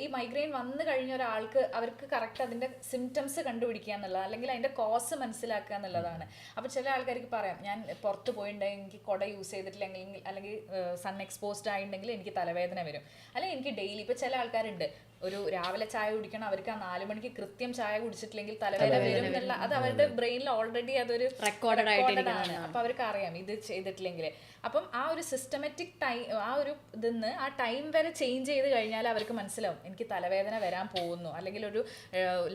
ഈ മൈഗ്രെയിൻ വന്നു കഴിഞ്ഞ ഒരാൾക്ക് അവർക്ക് കറക്റ്റ് അതിന്റെ സിംറ്റംസ് കണ്ടുപിടിക്കുക എന്നുള്ളത് അല്ലെങ്കിൽ അതിന്റെ കോസ് മനസ്സിലാക്കുക എന്നുള്ളതാണ്. അപ്പൊ ചില ആൾക്കാർക്ക് പറയാം ഞാൻ പുറത്ത് പോയിട്ടുണ്ടെങ്കിൽ എനിക്ക് കുട യൂസ് ചെയ്തിട്ടില്ലെങ്കിൽ അല്ലെങ്കിൽ സൺ എക്സ്പോസ്ഡ് ആയിട്ടുണ്ടെങ്കിൽ എനിക്ക് തലവേദന വരും. അല്ലെങ്കിൽ എനിക്ക് ഡെയിലി ഇപ്പൊ ചില ആൾക്കാരുണ്ട്. ഒരു രാവിലെ ചായ കുടിക്കണം അവർക്ക് ആ നാല് മണിക്ക് കൃത്യം ചായ കുടിച്ചിട്ടില്ലെങ്കിൽ തലവേദന വരും എന്നുള്ള അത് അവരുടെ ബ്രെയിനിൽ ഓൾറെഡി അതൊരു റെക്കോർഡഡ് ആണ്. അപ്പൊ അവർക്ക് അറിയാം ഇത് ചെയ്തിട്ടില്ലെങ്കിൽ. അപ്പം ആ ഒരു സിസ്റ്റമാറ്റിക് ടൈം ആ ഒരു ഇതിന്ന് ആ ടൈം വരെ ചേഞ്ച് ചെയ്ത് കഴിഞ്ഞാൽ അവർക്ക് മനസ്സിലാവും എനിക്ക് തലവേദന വരാൻ പോകുന്നു. അല്ലെങ്കിൽ ഒരു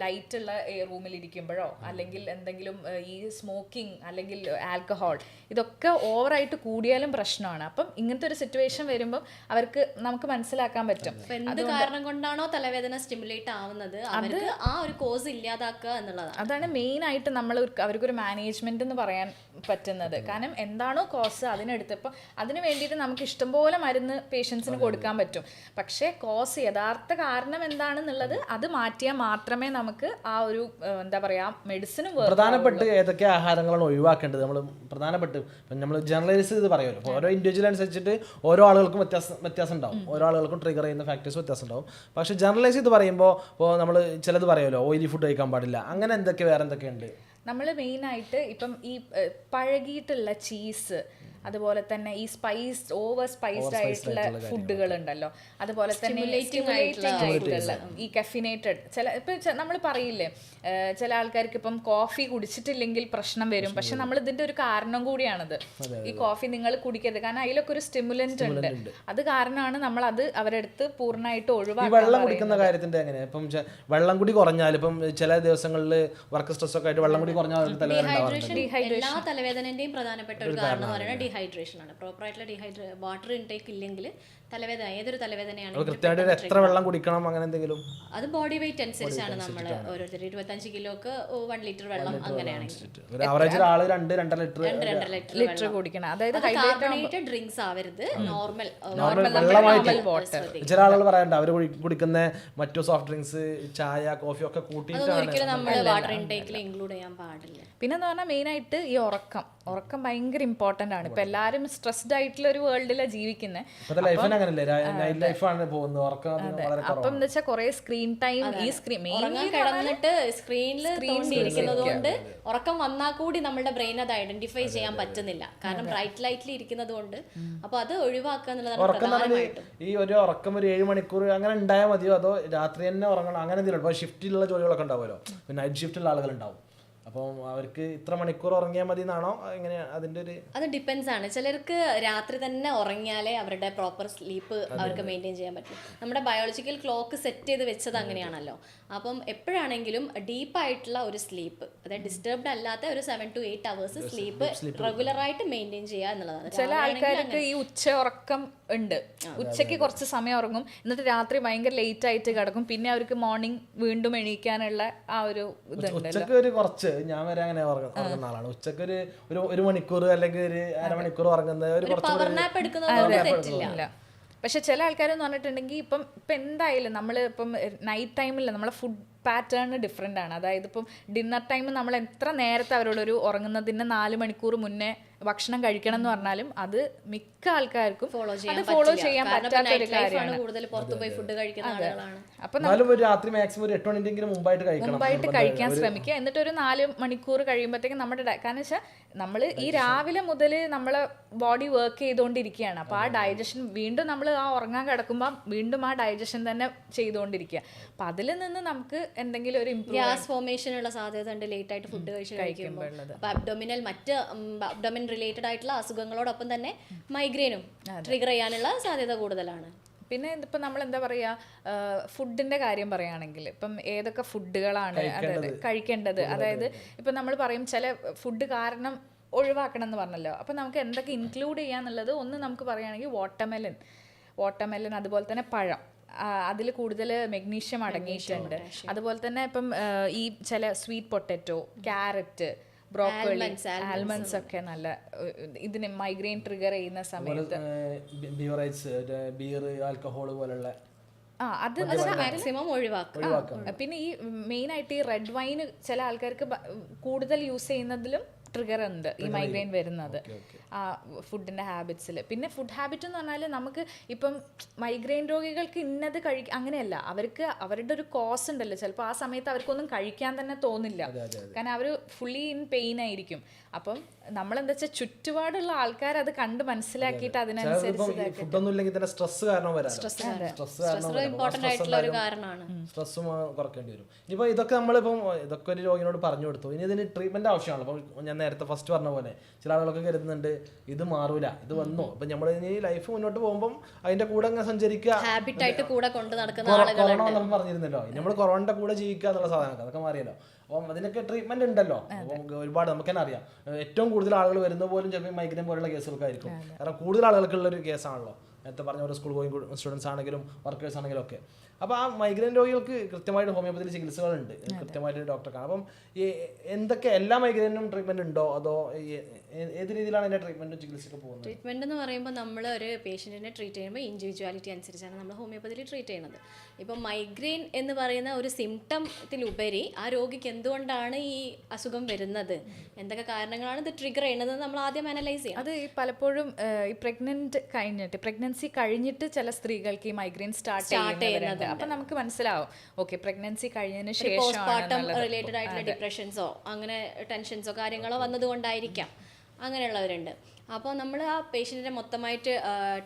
ലൈറ്റ് ഉള്ള റൂമിൽ ഇരിക്കുമ്പോഴോ അല്ലെങ്കിൽ എന്തെങ്കിലും ഈ സ്മോക്കിംഗ് അല്ലെങ്കിൽ ആൽക്കഹോൾ ഇതൊക്കെ ഓവറായിട്ട് കൂടിയാലും പ്രശ്നമാണ്. അപ്പം ഇങ്ങനത്തെ ഒരു സിറ്റുവേഷൻ വരുമ്പോൾ അവർക്ക് നമുക്ക് മനസ്സിലാക്കാൻ പറ്റും. അത്. എന്ത് കാരണം കൊണ്ടാണോ തലവേദന സ്റ്റിമുലേറ്റ് ആവുന്നത് അവർക്ക് ആ ഒരു കോസ് ഇല്ലാതാക്കുക എന്നുള്ളതാണ്. അതാണ് മെയിൻ ആയിട്ട് നമ്മൾ അവർക്കൊരു മാനേജ്മെന്റ് എന്ന് പറയാൻ പറ്റുന്നത്. കാരണം എന്താണോ കോസ് അതിനെടുത്ത് ഇപ്പം അതിന് വേണ്ടിയിട്ട് നമുക്ക് ഇഷ്ടംപോലെ മരുന്ന് പേഷ്യൻസിന് കൊടുക്കാൻ പറ്റും. പക്ഷേ കോസ് യഥാർത്ഥ കാരണം എന്താണെന്നുള്ളത് അത് മാറ്റിയാൽ മാത്രമേ നമുക്ക് ആ ഒരു എന്താ പറയാ മെഡിസിനും പ്രധാനപ്പെട്ട് ഏതൊക്കെ ആഹാരങ്ങളാണ് ഒഴിവാക്കേണ്ടത്? നമ്മൾ പ്രധാനപ്പെട്ട് നമ്മൾ ജനറലൈസ് ചെയ്ത് പറയുമല്ലോ. ഓരോ ഇൻഡിവിജ്വൽ അനുസരിച്ചിട്ട് ഓരോ ആളുകൾക്കും വ്യത്യാസം വ്യത്യാസം ഉണ്ടാവും. ഓരോ ആളുകൾക്കും ട്രിഗർ ചെയ്യുന്ന ഫാക്ടേഴ്സ് വ്യത്യാസം ഉണ്ടാവും. പക്ഷേ ജനറലൈസ് ചെയ്ത് പറയുമ്പോൾ ഇപ്പോൾ നമ്മൾ ചിലത് പറയുമല്ലോ ഓയിലി ഫുഡ് കഴിക്കാൻ പാടില്ല. അങ്ങനെ എന്തൊക്കെ വേറെ എന്തൊക്കെ ഉണ്ട്? നമ്മൾ മെയിനായിട്ട് ഇപ്പം ഈ പഴകിയിട്ടുള്ള ചീസ് അതുപോലെ തന്നെ ഈ സ്പൈസ് ഓവർ സ്പൈസ്ഡ് ആയിട്ടുള്ള ഫുഡുകൾ ഉണ്ടല്ലോ അതുപോലെ തന്നെ stimulating ആയിട്ടുള്ള ഈ കഫിനേറ്റഡ് ചില ഇപ്പൊ നമ്മൾ പറയില്ലേ ചില ആൾക്കാർക്ക് ഇപ്പം കോഫി കുടിച്ചിട്ടില്ലെങ്കിൽ പ്രശ്നം വരും. പക്ഷെ നമ്മൾ ഇതിന്റെ ഒരു കാരണം കൂടിയാണത്. ഈ കോഫി നിങ്ങൾ കുടിക്കരുത്. കാരണം അതിലൊക്കെ ഒരു സ്റ്റിമുലന്റ് ഉണ്ട്. അത് കാരണമാണ് നമ്മൾ അത് അവരെടുത്ത് പൂർണമായിട്ട് ഈ വെള്ളം കുടിക്കുന്ന കാര്യത്തിന്റെ എങ്ങനെയാ ഇപ്പം വെള്ളം കൂടി കുറഞ്ഞാൽ ഇപ്പം ചില ദിവസങ്ങളിൽ വർക്ക് സ്ട്രെസ് ഒക്കെ ആയിട്ട് വെള്ളം കൂടി കുറഞ്ഞാൽ എല്ലാ തലവേദനന്റെയും പ്രധാനപ്പെട്ട ഒരു കാരണം എന്ന് പറയുന്നത് പ്രോപ്പർ ആയിട്ടുള്ള ഡീഹൈഡ്രേ വാട്ടർ ഇൻടേക്ക് ഇല്ലെങ്കിൽ തലവേദന ഏതൊരു തലവേദനയാണ് കൃത്യമായിട്ട് എത്ര വെള്ളം കുടിക്കണം അങ്ങനെ എന്തെങ്കിലും? അത് ബോഡി വെയിറ്റ് അനുസരിച്ചാണ് നമ്മൾ ഓരോരുത്തർ. ഇരുപത്തഞ്ച് കിലോക്ക് വൺ ലിറ്റർ വെള്ളം ആൾ രണ്ട് രണ്ടര ലിറ്റർ രണ്ട് ലിറ്റർ ലിറ്റർ കുടിക്കണം. അതായത് കാർബണേറ്റഡ് ഡ്രിങ്ക്സ് ആവരുത്. നോർമൽ ചില ആളുകൾ പറയാറുണ്ട് അവർ കുടിക്കുന്ന മറ്റു സോഫ്റ്റ് ഡ്രിങ്ക്സ് ചായ കോഫി ഒക്കെ കൂട്ടിയിട്ടാണ് നമ്മൾ വാട്ടർ ഇൻടേക്കിൽ ഇൻക്ലൂഡ് ചെയ്യാൻ പാടില്ല. പിന്നെ എന്ന് പറഞ്ഞാൽ മെയിനായിട്ട് ഈ ഉറക്കം. ഉറക്കം ഭയങ്കര ഇമ്പോർട്ടന്റ് ആണ്. ഇപ്പൊ എല്ലാരും സ്ട്രെസ്ഡ് ആയിട്ടുള്ള ഒരു വേൾഡിലാണ് ജീവിക്കുന്നത് അങ്ങനല്ലേ? നൈറ്റ് ലൈഫാണ് പോകുന്നത്. ഉറക്കം വളരെ അപ്പം എന്ന് വെച്ചാൽ കുറേ സ്ക്രീൻ ടൈം ഈ സ്ക്രീൻ ഉറങ്ങാൻ കിടന്നിട്ട് സ്ക്രീനിൽ തോണ്ടിയിരിക്കുന്നത് കൊണ്ട് ഉറക്കം വന്നാൽ കൂടി നമ്മുടെ ബ്രെയിൻ അത് ഐഡന്റിഫൈ ചെയ്യാൻ പറ്റുന്നില്ല. കാരണം ബ്രൈറ്റ് ലൈറ്റിൽ ഇരിക്കുന്നത് കൊണ്ട് അപ്പൊ അത് ഒഴിവാക്കുക എന്നുള്ളതാണ് പ്രധാനമായിട്ടും. ഈ ഒരു ഉറക്കം ഒരു ഏഴ് മണിക്കൂർ അങ്ങനെ ഉണ്ടായാൽ മതിയോ? അതോ രാത്രി തന്നെ ഉറങ്ങണം? അങ്ങനെ എന്തെങ്കിലും ഷിഫ്റ്റിലുള്ള ജോലികളൊക്കെ ഉണ്ടാവുമല്ലോ. നൈറ്റ് ഷിഫ്റ്റിലുള്ള ആളുകൾ ഉണ്ടാവും. അപ്പം അവർക്ക് ഇത്ര മണിക്കൂർ ഉറങ്ങിയാൽ മതി എന്നാണോ എങ്ങനെ അതിന്റെ ഒരു അത് ഡിപ്പെൻസ് ആണ്. ചിലർക്ക് രാത്രി തന്നെ ഉറങ്ങിയാലേ അവരുടെ പ്രോപ്പർ സ്ലീപ്പ് അവർക്ക് മെയിന്റെയിൻ ചെയ്യാൻ പറ്റും. നമ്മുടെ ബയോളജിക്കൽ ക്ലോക്ക് സെറ്റ് ചെയ്ത് വെച്ചത് അങ്ങനെയാണല്ലോ. അപ്പം എപ്പോഴാണെങ്കിലും ഡീപ്പായിട്ടുള്ള ഒരു സ്ലീപ്പ് അതായത് ഡിസ്റ്റർബ്ഡ് അല്ലാത്ത ഒരു seven to eight hours sleep റെഗുലറായിട്ട് മെയിന്റെയിൻ ചെയ്യുക എന്നുള്ളതാണ്. ചില ആൾക്കാർക്ക് ഈ ഉച്ച ഉറക്കം ഉണ്ട്. ഉച്ചയ്ക്ക് കുറച്ച് സമയം ഉറങ്ങും. എന്നിട്ട് രാത്രി ഭയങ്കര ലേറ്റ് ആയിട്ട് കിടക്കും. പിന്നെ അവർക്ക് മോർണിംഗ് വീണ്ടും എണീക്കാനുള്ള ആ ഒരു ഇത് ഉച്ചയ്ക്ക് ഒരു കുറച്ച് ഞാൻ വരെ അങ്ങനെ ഉറങ്ങ- ഉറങ്ങുന്ന ആളാണ്. ഉച്ചയ്ക്ക് ഒരു ഒരു ഒരു മണിക്കൂർ അല്ലെങ്കിൽ ഒരു അരമണിക്കൂർ ഉറങ്ങുന്നത് ഒരു കുറച്ച് പവർ നാപ്പ് എടുക്കുന്നത് തെറ്റില്ല. ഇല്ല. പക്ഷെ ചില ആൾക്കാരെന്ന് പറഞ്ഞിട്ടുണ്ടെങ്കിൽ ഇപ്പം ഇപ്പം എന്തായാലും നമ്മൾ ഇപ്പം നൈറ്റ് ടൈമിൽ നമ്മളെ ഫുഡ് പാറ്റേൺ ഡിഫറെന്റ് ആണ്. അതായത് ഇപ്പം ഡിന്നർ ടൈം നമ്മൾ എത്ര നേരത്തെ അവരോടൊരു ഉറങ്ങുന്നതിന് നാല് മണിക്കൂർ മുന്നേ ഭക്ഷണം കഴിക്കണം എന്ന് പറഞ്ഞാലും അത് മിക്ക ആൾക്കാർക്കും ഫോളോ അത് ചെയ്യാൻ ഫോളോ ചെയ്യാൻ പറ്റാത്ത ഒരു കാര്യമാണ്. കൂടുതൽ പുറത്തു പോയി ഫുഡ് കഴിക്കുന്ന ആളുകളാണ്. അപ്പം രാത്രി മാക്സിമം ഒരു എട്ട് മുമ്പായിട്ട് കഴിക്കണം. മുമ്പായിട്ട് കഴിക്കാൻ ശ്രമിക്കുക. എന്നിട്ട് ഒരു നാല് മണിക്കൂർ കഴിയുമ്പോഴത്തേക്കും നമ്മുടെ കാരണം വെച്ചാൽ നമ്മൾ ഈ രാവിലെ മുതൽ നമ്മളെ ബോഡി വർക്ക് ചെയ്തുകൊണ്ടിരിക്കുകയാണ് അപ്പോൾ ആ ഡൈജഷൻ വീണ്ടും നമ്മൾ ആ ഉറങ്ങാൻ കിടക്കുമ്പോൾ വീണ്ടും ആ ഡൈജഷൻ തന്നെ ചെയ്തുകൊണ്ടിരിക്കുക അപ്പം അതിൽ നിന്ന് നമുക്ക് എന്തെങ്കിലും ഒരു ഗ്യാസ് ഫോർമേഷൻ ഉള്ള സാധ്യത ഉണ്ട്. ലേറ്റ് ആയിട്ട് ഫുഡ് കഴിച്ച് കഴിക്കുമ്പോൾ അപ്പൊ അബ്ഡോമിനൽ മറ്റ് അബ്ഡോമിൻ റിലേറ്റഡ് ആയിട്ടുള്ള അസുഖങ്ങളോടൊപ്പം തന്നെ മൈഗ്രെയിനും ട്രിഗർ ചെയ്യാനുള്ള സാധ്യത കൂടുതലാണ്. പിന്നെ ഇപ്പം നമ്മൾ എന്താ പറയുക ഫുഡിന്റെ കാര്യം പറയുകയാണെങ്കിൽ ഇപ്പം ഏതൊക്കെ ഫുഡുകളാണ് അതായത് കഴിക്കേണ്ടത്. അതായത് ഇപ്പം നമ്മൾ പറയും ചില ഫുഡ് കാരണം ഒഴിവാക്കണം എന്ന് പറഞ്ഞല്ലോ. അപ്പം നമുക്ക് എന്തൊക്കെ ഇൻക്ലൂഡ് ചെയ്യാന്നുള്ളത് ഒന്ന് നമുക്ക് പറയുകയാണെങ്കിൽ വാട്ടർമെലൻ വാട്ടർമെലൻ അതുപോലെ തന്നെ പഴം അതിൽ കൂടുതൽ മെഗ്നീഷ്യം അടങ്ങിയിട്ടുണ്ട്. അതുപോലെ തന്നെ ഇപ്പം ഈ ചില sweet potato carrot broccoli almonds ഒക്കെ നല്ല ഇതിന് മൈഗ്രെയിൻ ട്രിഗർ ചെയ്യുന്ന സമയത്ത്. ബീവറേജ് ബിയർ ആൽക്കഹോൾ പോലുള്ള ആ അത് മാക്സിമം ഒഴിവാക്കുക. പിന്നെ ഈ മെയിൻ ആയിട്ട് ഈ റെഡ് വൈൻ ചില ആൾക്കാർക്ക് കൂടുതൽ യൂസ് ചെയ്യുന്നതിലും ട്രിഗർ ഉണ്ട് ഈ മൈഗ്രെയിൻ വരുന്നത്. ആ ഫുഡിന്റെ ഹാബിറ്റ്സിൽ പിന്നെ ഫുഡ് ഹാബിറ്റ് എന്ന് പറഞ്ഞാൽ നമുക്ക് ഇപ്പം മൈഗ്രെയിൻ രോഗികൾക്ക് ഇന്നത് കഴി അങ്ങനെയല്ല. അവർക്ക് അവരുടെ ഒരു കോസ് ഉണ്ടല്ലോ. ചിലപ്പോൾ ആ സമയത്ത് അവർക്കൊന്നും കഴിക്കാൻ തന്നെ തോന്നില്ല. കാരണം അവർ ഫുള്ളി ഇൻ പെയിൻ ആയിരിക്കും. അപ്പം നമ്മളെന്താ വെച്ചാൽ ചുറ്റുപാടുള്ള ആൾക്കാർ അത് കണ്ട് മനസ്സിലാക്കിയിട്ട് അതിനനുസരിച്ച് ഇപ്പം ഫുഡൊന്നും ഇല്ലെങ്കിൽ തന്നെ സ്ട്രെസ് കാരണം വരാം. സ്ട്രെസ് കാരണം ഇമ്പോർട്ടന്റ് ആയിട്ടുള്ള ഒരു കാരണമാണ്. സ്ട്രെസ്സും കുറക്കേണ്ടി വരും. ഇനിയിപ്പോൾ ഇതൊക്കെ നമ്മളിപ്പം ഇതൊക്കെ ഒരു രോഗിനോട് പറഞ്ഞു കൊടുത്തു. ഇനി ഇതിന് ട്രീറ്റ്മെന്റ് ആവശ്യമാണ് ഞാൻ നേരത്തെ ഫസ്റ്റ് പറഞ്ഞ പോലെ. ചില ആളുകളൊക്കെ കരുതുന്നുണ്ട് ഇത് മാറൂല ഇത് വന്നു. അപ്പൊ നമ്മൾ ഇനി ലൈഫ് മുന്നോട്ട് പോകുമ്പോൾ അതിന്റെ കൂടെ അങ്ങ് സഞ്ചരിക്കുക. ഹാബിറ്റ് ആയിട്ട് കൂടെ കൊണ്ട് നടക്കുന്ന കൊറോണ വന്നപ്പോൾ പറഞ്ഞിരുന്നല്ലോ നമ്മൾ കൊറോണയുടെ കൂടെ ജീവിക്കുക എന്നുള്ള സാധനം അതൊക്കെ മാറിയല്ലോ. അപ്പം അതിനൊക്കെ ട്രീറ്റ്മെന്റ് ഉണ്ടല്ലോ. ഒരുപാട് നമുക്ക് തന്നെ അറിയാം. ഏറ്റവും കൂടുതൽ ആളുകൾ വരുന്ന പോലും ചിലപ്പോൾ മൈഗ്രൈൻ പോലുള്ള കേസുകളൊക്കെ ആയിരിക്കും കാരണം കൂടുതൽ ആളുകൾക്കുള്ള ഒരു കേസാണല്ലോ. നേരത്തെ പറഞ്ഞ പോലെ സ്കൂൾ ഗോയിങ് സ്റ്റുഡൻസ് ആണെങ്കിലും വർക്കേഴ്സ് ആണെങ്കിലും ഒക്കെ. അപ്പോൾ ആ മൈഗ്രൈൻ രോഗികൾക്ക് കൃത്യമായിട്ട് ഹോമിയോപ്പതി ചികിത്സകളുണ്ട്. കൃത്യമായിട്ട് ഡോക്ടർ കാണാം അപ്പം ഈ എന്തൊക്കെ എല്ലാ മൈഗ്രൈനും ട്രീറ്റ്മെന്റ് ഉണ്ടോ? അതോ ഈ- ഏത് രീതിയിലാണ് അതിന്റെ ട്രീറ്റ്മെന്റും ചികിത്സയൊക്കെ പോകുന്നത്? ട്രീറ്റ്മെന്റ് എന്ന് പറയുമ്പോൾ നമ്മൾ ഒരു പേഷ്യന്റിനെ ട്രീറ്റ് ചെയ്യുമ്പോൾ ഇൻഡിവിജ്വാലിറ്റി അനുസരിച്ചാണ് നമ്മൾ ഹോമിയോപ്പതി ട്രീറ്റ് ചെയ്യുന്നത്. ഇപ്പം മൈഗ്രെയിൻ എന്ന് പറയുന്ന ഒരു സിംറ്റത്തിലുപരി ആ രോഗിക്ക് എന്തുകൊണ്ടാണ് ഈ അസുഖം വരുന്നത്? എന്തൊക്കെ കാരണങ്ങളാണ് ഇത് ട്രിഗർ ചെയ്യുന്നത് നമ്മൾ ആദ്യം അനലൈസ് ചെയ്യും അത് പലപ്പോഴും ഈ പ്രഗ്നന്റ് കഴിഞ്ഞിട്ട് പ്രഗ്നൻസി കഴിഞ്ഞിട്ട് ചില സ്ത്രീകൾക്ക് ഈ മൈഗ്രെയിൻ സ്റ്റാർട്ട് ചെയ്യുന്നവരുണ്ട്. അപ്പൊ നമുക്ക് മനസ്സിലാവും. ഓക്കെ പ്രഗ്നൻസി കഴിഞ്ഞതിന് ശേഷം റിലേറ്റഡ് ആയിട്ടുള്ള ഡിപ്രഷൻസോ അങ്ങനെ ടെൻഷൻസോ കാര്യങ്ങളോ വന്നതുകൊണ്ടായിരിക്കാം. അങ്ങനെയുള്ളവരുണ്ട്. അപ്പോൾ നമ്മൾ ആ പേഷ്യന്റിനെ മൊത്തമായിട്ട്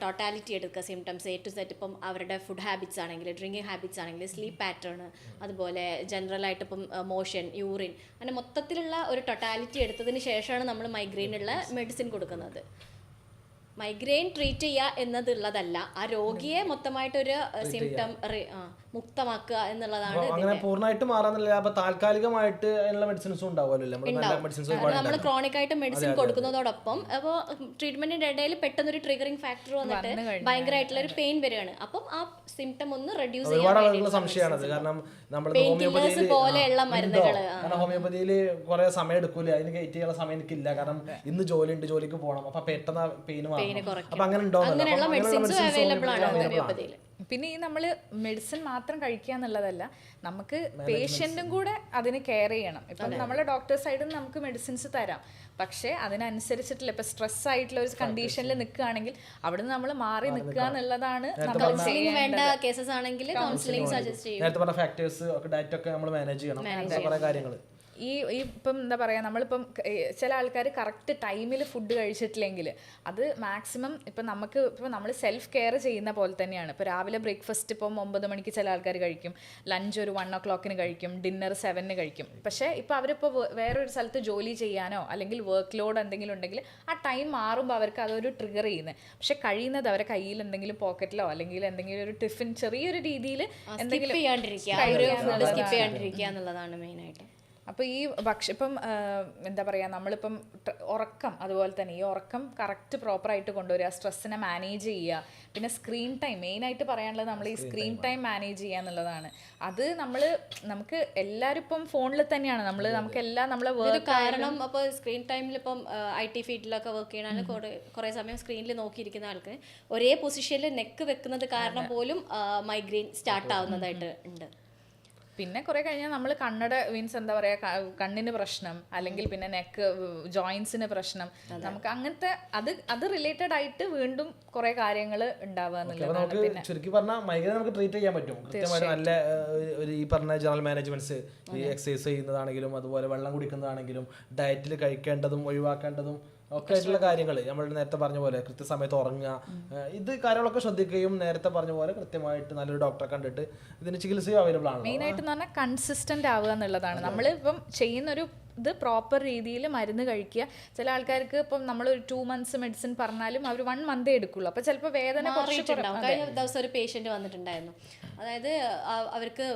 ടോട്ടാലിറ്റി എടുക്കുക. സിംറ്റംസ് എ ടു സെറ്റ് ഇപ്പം അവരുടെ ഫുഡ് ഹാബിറ്റ്സ് ആണെങ്കിൽ ഡ്രിങ്കിങ് ഹാബിറ്റ്സ് ആണെങ്കിൽ സ്ലീപ്പ് പാറ്റേൺ അതുപോലെ ജനറലായിട്ട് ഇപ്പം മോഷൻ യൂറിൻ അങ്ങനെ മൊത്തത്തിലുള്ള ഒരു ടൊട്ടാലിറ്റി എടുത്തതിന് ശേഷമാണ് നമ്മൾ മൈഗ്രെയിനുള്ള മെഡിസിൻ കൊടുക്കുന്നത്. മൈഗ്രെയിൻ ട്രീറ്റ് ചെയ്യുക എന്നതുള്ളതല്ല. ആ രോഗിയെ മൊത്തമായിട്ടൊരു സിംറ്റം മുക്തമാക്കുക എന്നുള്ളതാണ് അങ്ങനെ പൂർണമായിട്ട് മാറാന്നില്ല. അപ്പൊ താൽക്കാലികമായിട്ട് അതിനുള്ള മെഡിസിൻസും ഉണ്ടാവുമല്ലോ നമ്മൾ ക്രോണിക് ആയിട്ട് മെഡിസിൻ കൊടുക്കുന്നതോടൊപ്പം അപ്പോൾ ട്രീറ്റ്മെന്റിന്റെ ഇടയിൽ പെട്ടെന്ന് ഒരു ട്രിഗറിംഗ് ഫാക്ടർ വന്നിട്ട് ഭയങ്കരമായിട്ടുള്ള ഒരു പെയിൻ വരികയാണ്. അപ്പം ആ സിംറ്റം ഒന്ന് റെഡ്യൂസ് ചെയ്യാൻ ആളുകളുടെ കാരണം നമ്മൾ ഹോമിയോപ്പതിയിൽ പോലെയുള്ള മരുന്നുകൾ കാരണം ഹോമിയോപ്പതിയിൽ കുറെ സമയം എടുക്കൂല. അതിന് കയറ്റി ചെയ്യാനുള്ള സമയം എനിക്കില്ല. കാരണം ഇന്ന് ജോലി ഉണ്ട് ജോലിക്ക് പോകണം. അപ്പൊ പെട്ടെന്ന് പെയിൻ അപ്പൊ അങ്ങനെ ഉണ്ടോ അങ്ങനെയുള്ള മെഡിസിൻസ് അവൈലബിൾ ആണ് ഹോമിയോപ്പതിയിൽ പിന്നെ ഈ നമ്മൾ മെഡിസിൻ മാത്രം കഴിക്കുക എന്നുള്ളതല്ല നമുക്ക് പേഷ്യന്റും കൂടെ അതിന് കെയർ ചെയ്യണം. ഇപ്പം നമ്മളെ ഡോക്ടർ സൈഡിൽ നിന്ന് നമുക്ക് മെഡിസിൻസ് തരാം. പക്ഷേ അതിനനുസരിച്ചിട്ടില്ല. ഇപ്പം സ്ട്രെസ് ആയിട്ടുള്ള ഒരു കണ്ടീഷനിൽ നിൽക്കുകയാണെങ്കിൽ അവിടുന്ന് നമ്മൾ മാറി നിൽക്കുക എന്നുള്ളതാണ് വേണ്ട കേസസ് ആണെങ്കിൽ കൗൺസിലിംഗ് സജസ്റ്റ് ചെയ്യും. നേരത്തെ പറഞ്ഞ ഫാക്ടേഴ്സ് ഒക്കെ ഡയറ്റ് ഒക്കെ നമ്മൾ മാനേജ് ചെയ്യണം. കുറെ കാര്യങ്ങൾ ഈ ഈ ഇപ്പം എന്താ പറയുക നമ്മളിപ്പം ചില ആൾക്കാർ കറക്റ്റ് ടൈമിൽ ഫുഡ് കഴിച്ചിട്ടില്ലെങ്കിൽ അത് മാക്സിമം ഇപ്പം നമുക്ക് ഇപ്പം നമ്മൾ സെൽഫ് കെയർ ചെയ്യുന്ന പോലെ തന്നെയാണ്. ഇപ്പോൾ രാവിലെ ബ്രേക്ക്ഫാസ്റ്റ് ഇപ്പം ഒമ്പത് മണിക്ക് ചില ആൾക്കാർ കഴിക്കും. ലഞ്ച് ഒരു വൺ ഒ ക്ലോക്കിന് കഴിക്കും. ഡിന്നർ സെവനിന് കഴിക്കും. പക്ഷേ ഇപ്പോൾ അവരിപ്പോൾ വേറൊരു സ്ഥലത്ത് ജോലി ചെയ്യാനോ അല്ലെങ്കിൽ വർക്ക് ലോഡ് എന്തെങ്കിലും ഉണ്ടെങ്കിൽ ആ ടൈം മാറുമ്പോൾ അവർക്ക് അതൊരു ട്രിഗർ ചെയ്യുന്നത് പക്ഷെ കഴിയുന്നത് അവരെ കയ്യിൽ എന്തെങ്കിലും പോക്കറ്റിലോ അല്ലെങ്കിൽ എന്തെങ്കിലും ഒരു ടിഫിൻ ചെറിയൊരു രീതിയിൽ എന്തെങ്കിലും സ്കിപ്പ് ചെയ്യാണ്ടിരിക്കുക. എന്നുള്ളതാണ് മെയിനായിട്ട് അപ്പോൾ ഈ ഭക്ഷ ഇപ്പം എന്താ പറയുക നമ്മളിപ്പം ഉറക്കം അതുപോലെ തന്നെ ഈ ഉറക്കം കറക്റ്റ് പ്രോപ്പറായിട്ട് കൊണ്ടുവരിക സ്ട്രെസ്സിനെ മാനേജ് ചെയ്യുക. പിന്നെ സ്ക്രീൻ ടൈം മെയിനായിട്ട് പറയാനുള്ളത് നമ്മൾ ഈ സ്ക്രീൻ ടൈം മാനേജ് ചെയ്യുക എന്നുള്ളതാണ്. അത് നമ്മൾ നമുക്ക് എല്ലാവരും ഇപ്പം ഫോണിൽ തന്നെയാണ്. നമ്മൾ നമുക്ക് എല്ലാം നമ്മളെ വർക്ക് കാരണം അപ്പോൾ സ്ക്രീൻ ടൈമിൽ ഇപ്പം ഐ ടി ഫീൽഡിലൊക്കെ വർക്ക് ചെയ്യണമെങ്കിൽ കുറേ കുറേ സമയം സ്ക്രീനിൽ നോക്കിയിരിക്കുന്ന ആൾക്ക് ഒരേ പൊസിഷനിൽ നെക്ക് വെക്കുന്നത് കാരണം പോലും മൈഗ്രെയിൻ സ്റ്റാർട്ട് ആവുന്നതായിട്ട് ഉണ്ട്. പിന്നെ കുറെ കഴിഞ്ഞാൽ നമ്മൾ കണ്ണട മീൻസ് എന്താ പറയാ കണ്ണിന് പ്രശ്നം അല്ലെങ്കിൽ പിന്നെ നെക്ക് ജോയിൻസിന് പ്രശ്നം. നമുക്ക് അങ്ങനത്തെ അത് അത് റിലേറ്റഡ് ആയിട്ട് വീണ്ടും കുറെ കാര്യങ്ങൾ ഉണ്ടാവുക എന്നുള്ളതാണ്. ചുരുക്കി പറഞ്ഞാൽ മൈഗ്രൈൻ നമുക്ക് ട്രീറ്റ് ചെയ്യാൻ പറ്റും. കൃത്യമായിട്ട് നല്ല ഒരു ഈ പറഞ്ഞ ജനറൽ മാനേജ്മെന്റ്സ് ഈ എക്സസൈസ് ചെയ്യുന്നതാണെങ്കിലും അതുപോലെ വെള്ളം കുടിക്കുന്നതാണെങ്കിലും ഡയറ്റിൽ കഴിക്കേണ്ടതും ഒഴിവാക്കേണ്ടതും ഒക്കെ ആയിട്ടുള്ള കാര്യങ്ങൾ നമ്മൾ നേരത്തെ പറഞ്ഞ പോലെ കൃത്യസമയത്ത് ഉറങ്ങുക. ഇത് കാര്യങ്ങളൊക്കെ ശ്രദ്ധിക്കുകയും നേരത്തെ പറഞ്ഞ പോലെ കൃത്യമായിട്ട് നല്ലൊരു ഡോക്ടറെ കണ്ടിട്ട് ഇതിന് ചികിത്സയും അവൈലബിൾ ആണ് മെയിൻ ആയിട്ട് പറഞ്ഞാൽ കൺസിസ്റ്റന്റ് ആവുക എന്നുള്ളതാണ്. നമ്മൾ ഇപ്പം ചെയ്യുന്ന ഒരു ഇത് പ്രോപ്പർ രീതിയിൽ മരുന്ന് കഴിക്കുക. ചില ആൾക്കാർക്ക് ഇപ്പം നമ്മൾ ഒരു ടു മന്ത്സ് മെഡിസിൻ പറഞ്ഞാലും അവർ വൺ മന്തേ എടുക്കുള്ളൂ. അപ്പോൾ ചിലപ്പോൾ വേദന കുറച്ചിട്ടുണ്ടാവും കഴിഞ്ഞ ദിവസം ഒരു പേഷ്യന്റ് വന്നിട്ടുണ്ടായിരുന്നു. അതായത് അവർക്ക്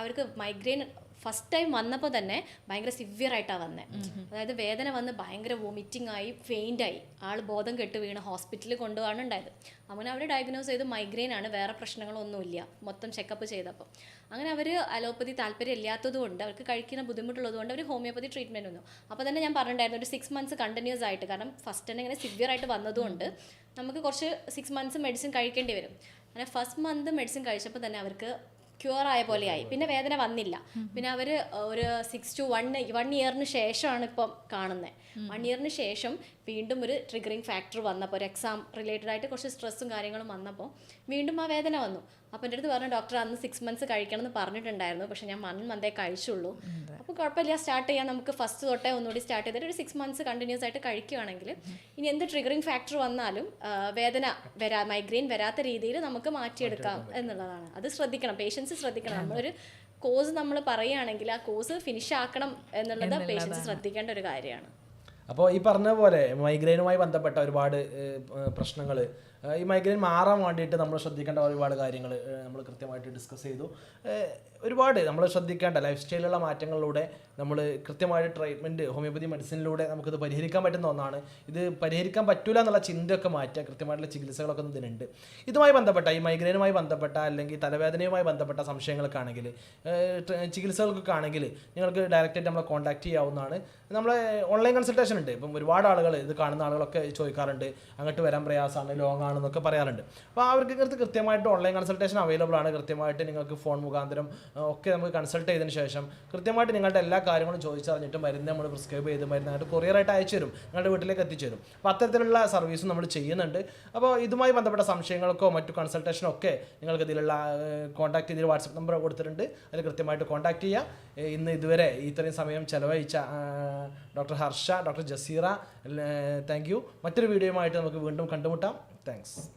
അവർക്ക് മൈഗ്രെയിൻ ഫസ്റ്റ് ടൈം വന്നപ്പോൾ തന്നെ ഭയങ്കര സിവിയർ ആയിട്ടാണ് വന്നത് അതായത് വേദന വന്ന് ഭയങ്കര വോമിറ്റിംഗ് ആയി ഫെയിന്റ് ആയി. ആൾ ബോധം കെട്ട് വീണ് ഹോസ്പിറ്റലിൽ കൊണ്ടുപോകാണ് ഉണ്ടായത്. അങ്ങനെ അവർ ഡയഗ്നോസ് ചെയ്ത് മൈഗ്രെയിൻ ആണ് വേറെ പ്രശ്നങ്ങളൊന്നുമില്ല മൊത്തം ചെക്കപ്പ് ചെയ്തപ്പോൾ അങ്ങനെ അവർ അലോപ്പതി താല്പര്യം ഇല്ലാത്തത് കൊണ്ട് അവർക്ക് കഴിക്കുന്ന ബുദ്ധിമുട്ടുള്ളത് കൊണ്ട് അവർ ഹോമിയോപ്പതി ട്രീറ്റ്മെന്റ് വന്നു. അപ്പോൾ തന്നെ ഞാൻ പറഞ്ഞിട്ടുണ്ടായിരുന്നു ഒരു സിക്സ് മന്ത്സ് കണ്ടിന്യൂസ് ആയിട്ട്. കാരണം ഫസ്റ്റ് തന്നെ ഇങ്ങനെ സിവിയർ ആയിട്ട് വന്നതുകൊണ്ട് നമുക്ക് കുറച്ച് സിക്സ് മന്ത്സ് മെഡിസിൻ കഴിക്കേണ്ടി വരും. അങ്ങനെ ഫസ്റ്റ് മന്ത് മെഡിസിൻ കഴിച്ചപ്പോൾ തന്നെ അവർക്ക് ക്യൂർ ആയ പോലെയായി പിന്നെ വേദന വന്നില്ല. പിന്നെ അവർ ഒരു സിക്സ് ടു വൺ വൺ ഇയറിന് ശേഷമാണ് ഇപ്പം കാണുന്നത് വൺ ഇയറിന് ശേഷം വീണ്ടും ഒരു ട്രിഗറിങ് ഫാക്ടർ വന്നപ്പോൾ ഒരു എക്സാം റിലേറ്റഡ് ആയിട്ട് കുറച്ച് സ്ട്രെസ്സും കാര്യങ്ങളും വന്നപ്പോൾ വീണ്ടും ആ വേദന വന്നു. അപ്പോൾ എന്റെ അടുത്ത് പറഞ്ഞു ഡോക്ടർ അന്ന് സിക്സ് മന്ത്സ് കഴിക്കണം എന്ന് പറഞ്ഞിട്ടുണ്ടായിരുന്നു. പക്ഷേ ഞാൻ വൺ മന്തേ കഴിച്ചുള്ളൂ. അപ്പോൾ കുഴപ്പമില്ല സ്റ്റാർട്ട് ചെയ്യാൻ നമുക്ക് ഫസ്റ്റ് തൊട്ടേ ഒന്നുകൂടി സ്റ്റാർട്ട് ചെയ്തിട്ട് ഒരു സിക്സ് മന്ത്സ് കണ്ടിന്യൂസ് ആയിട്ട് കഴിക്കുകയാണെങ്കിൽ ഇനി എന്ത് ട്രിഗറിങ് ഫാക്ടർ വന്നാലും വേദന വരാ മൈഗ്രെയിൻ വരാത്ത രീതിയിൽ നമുക്ക് മാറ്റിയെടുക്കാം എന്നുള്ളതാണ്. അത് ശ്രദ്ധിക്കണം പേഷ്യൻസ് ശ്രദ്ധിക്കണം. നമ്മളൊരു കോഴ്സ് നമ്മൾ പറയുകയാണെങ്കിൽ ആ കോഴ്സ് ഫിനിഷ് ആക്കണം എന്നുള്ളത് പേഷ്യൻസ് ശ്രദ്ധിക്കേണ്ട ഒരു കാര്യമാണ്. അപ്പോൾ ഈ പറഞ്ഞ പോലെ മൈഗ്രെയിനുമായി ബന്ധപ്പെട്ട ഒരുപാട് പ്രശ്നങ്ങൾ ഈ മൈഗ്രെയിൻ മാറാൻ വേണ്ടിയിട്ട് നമ്മൾ ശ്രദ്ധിക്കേണ്ട ഒരുപാട് കാര്യങ്ങൾ നമ്മൾ കൃത്യമായിട്ട് ഡിസ്കസ് ചെയ്തു. ഒരുപാട് നമ്മൾ ശ്രദ്ധിക്കേണ്ട ലൈഫ് സ്റ്റൈലിലുള്ള മാറ്റങ്ങളിലൂടെ നമ്മൾ കൃത്യമായിട്ട് ട്രീറ്റ്മെന്റ് ഹോമിയോപ്പതി മെഡിസിനിലൂടെ നമുക്കിത് പരിഹരിക്കാൻ പറ്റുന്ന ഒന്നാണ്. ഇത് പരിഹരിക്കാൻ പറ്റില്ല എന്നുള്ള ചിന്തയൊക്കെ മാറ്റുക കൃത്യമായിട്ടുള്ള ചികിത്സകളൊക്കെ ഇതിനുണ്ട് ഇതുമായി ബന്ധപ്പെട്ട ഈ മൈഗ്രെയിനുമായി ബന്ധപ്പെട്ട അല്ലെങ്കിൽ തലവേദനയുമായി ബന്ധപ്പെട്ട സംശയങ്ങളൊക്കെ ആണെങ്കിൽ ചികിത്സകൾക്കൊക്കെ ആണെങ്കിൽ നിങ്ങൾക്ക് ഡയറക്റ്റായിട്ട് നമ്മളെ കോൺടാക്ട് ചെയ്യാവുന്നതാണ്. നമ്മളെ ഓൺലൈൻ കൺസൾട്ടേഷൻ ഉണ്ട്. ഇപ്പം ഒരുപാട് ആളുകൾ ഇത് കാണുന്ന ആളുകളൊക്കെ ചോദിക്കാറുണ്ട്. അങ്ങോട്ട് വരാൻ പ്രയാസമാണ് ലോങ് ആണെന്നൊക്കെ പറയാറുണ്ട്. അപ്പോൾ അവർക്ക് ഇങ്ങനത്തെ കൃത്യമായിട്ട് ഓൺലൈൻ കൺസൾട്ടേഷൻ അവൈലബിൾ ആണ്. കൃത്യമായിട്ട് നിങ്ങൾക്ക് ഫോൺ മുഖാന്തരം ഒക്കെ നമുക്ക് കൺസൾട്ട് ചെയ്തതിന് ശേഷം കൃത്യമായിട്ട് നിങ്ങളുടെ എല്ലാ കാര്യങ്ങളും ചോദിച്ചറിഞ്ഞിട്ട് മരുന്ന് നമ്മൾ പ്രിസ്ക്രൈബ് ചെയ്ത് മരുന്ന് അങ്ങോട്ട് കൊറിയറായിട്ട് അയച്ചു തരും. നിങ്ങളുടെ വീട്ടിലേക്ക് എത്തിച്ചു തരും. അപ്പോൾ അത്തരത്തിലുള്ള സർവീസും നമ്മൾ ചെയ്യുന്നുണ്ട്. അപ്പോൾ ഇതുമായി ബന്ധപ്പെട്ട സംശയങ്ങൾക്കോ മറ്റു കൺസൾട്ടേഷനോ ഒക്കെ നിങ്ങൾക്ക് ഇതിലുള്ള കോൺടാക്ട് ചെയ്ത് വാട്സപ്പ് നമ്പർ കൊടുത്തിട്ടുണ്ട്. അതിൽ കൃത്യമായിട്ട് കോൺടാക്ട് ചെയ്യുക ഇന്ന് ഇതുവരെ ഇത്രയും സമയം ചെലവഴിച്ച doctor Harsha doctor Jaseera thank you മറ്റൊരു വീഡിയോയുമായിട്ട് നമുക്ക് വീണ്ടും കണ്ടുമുട്ടാം. Thanks.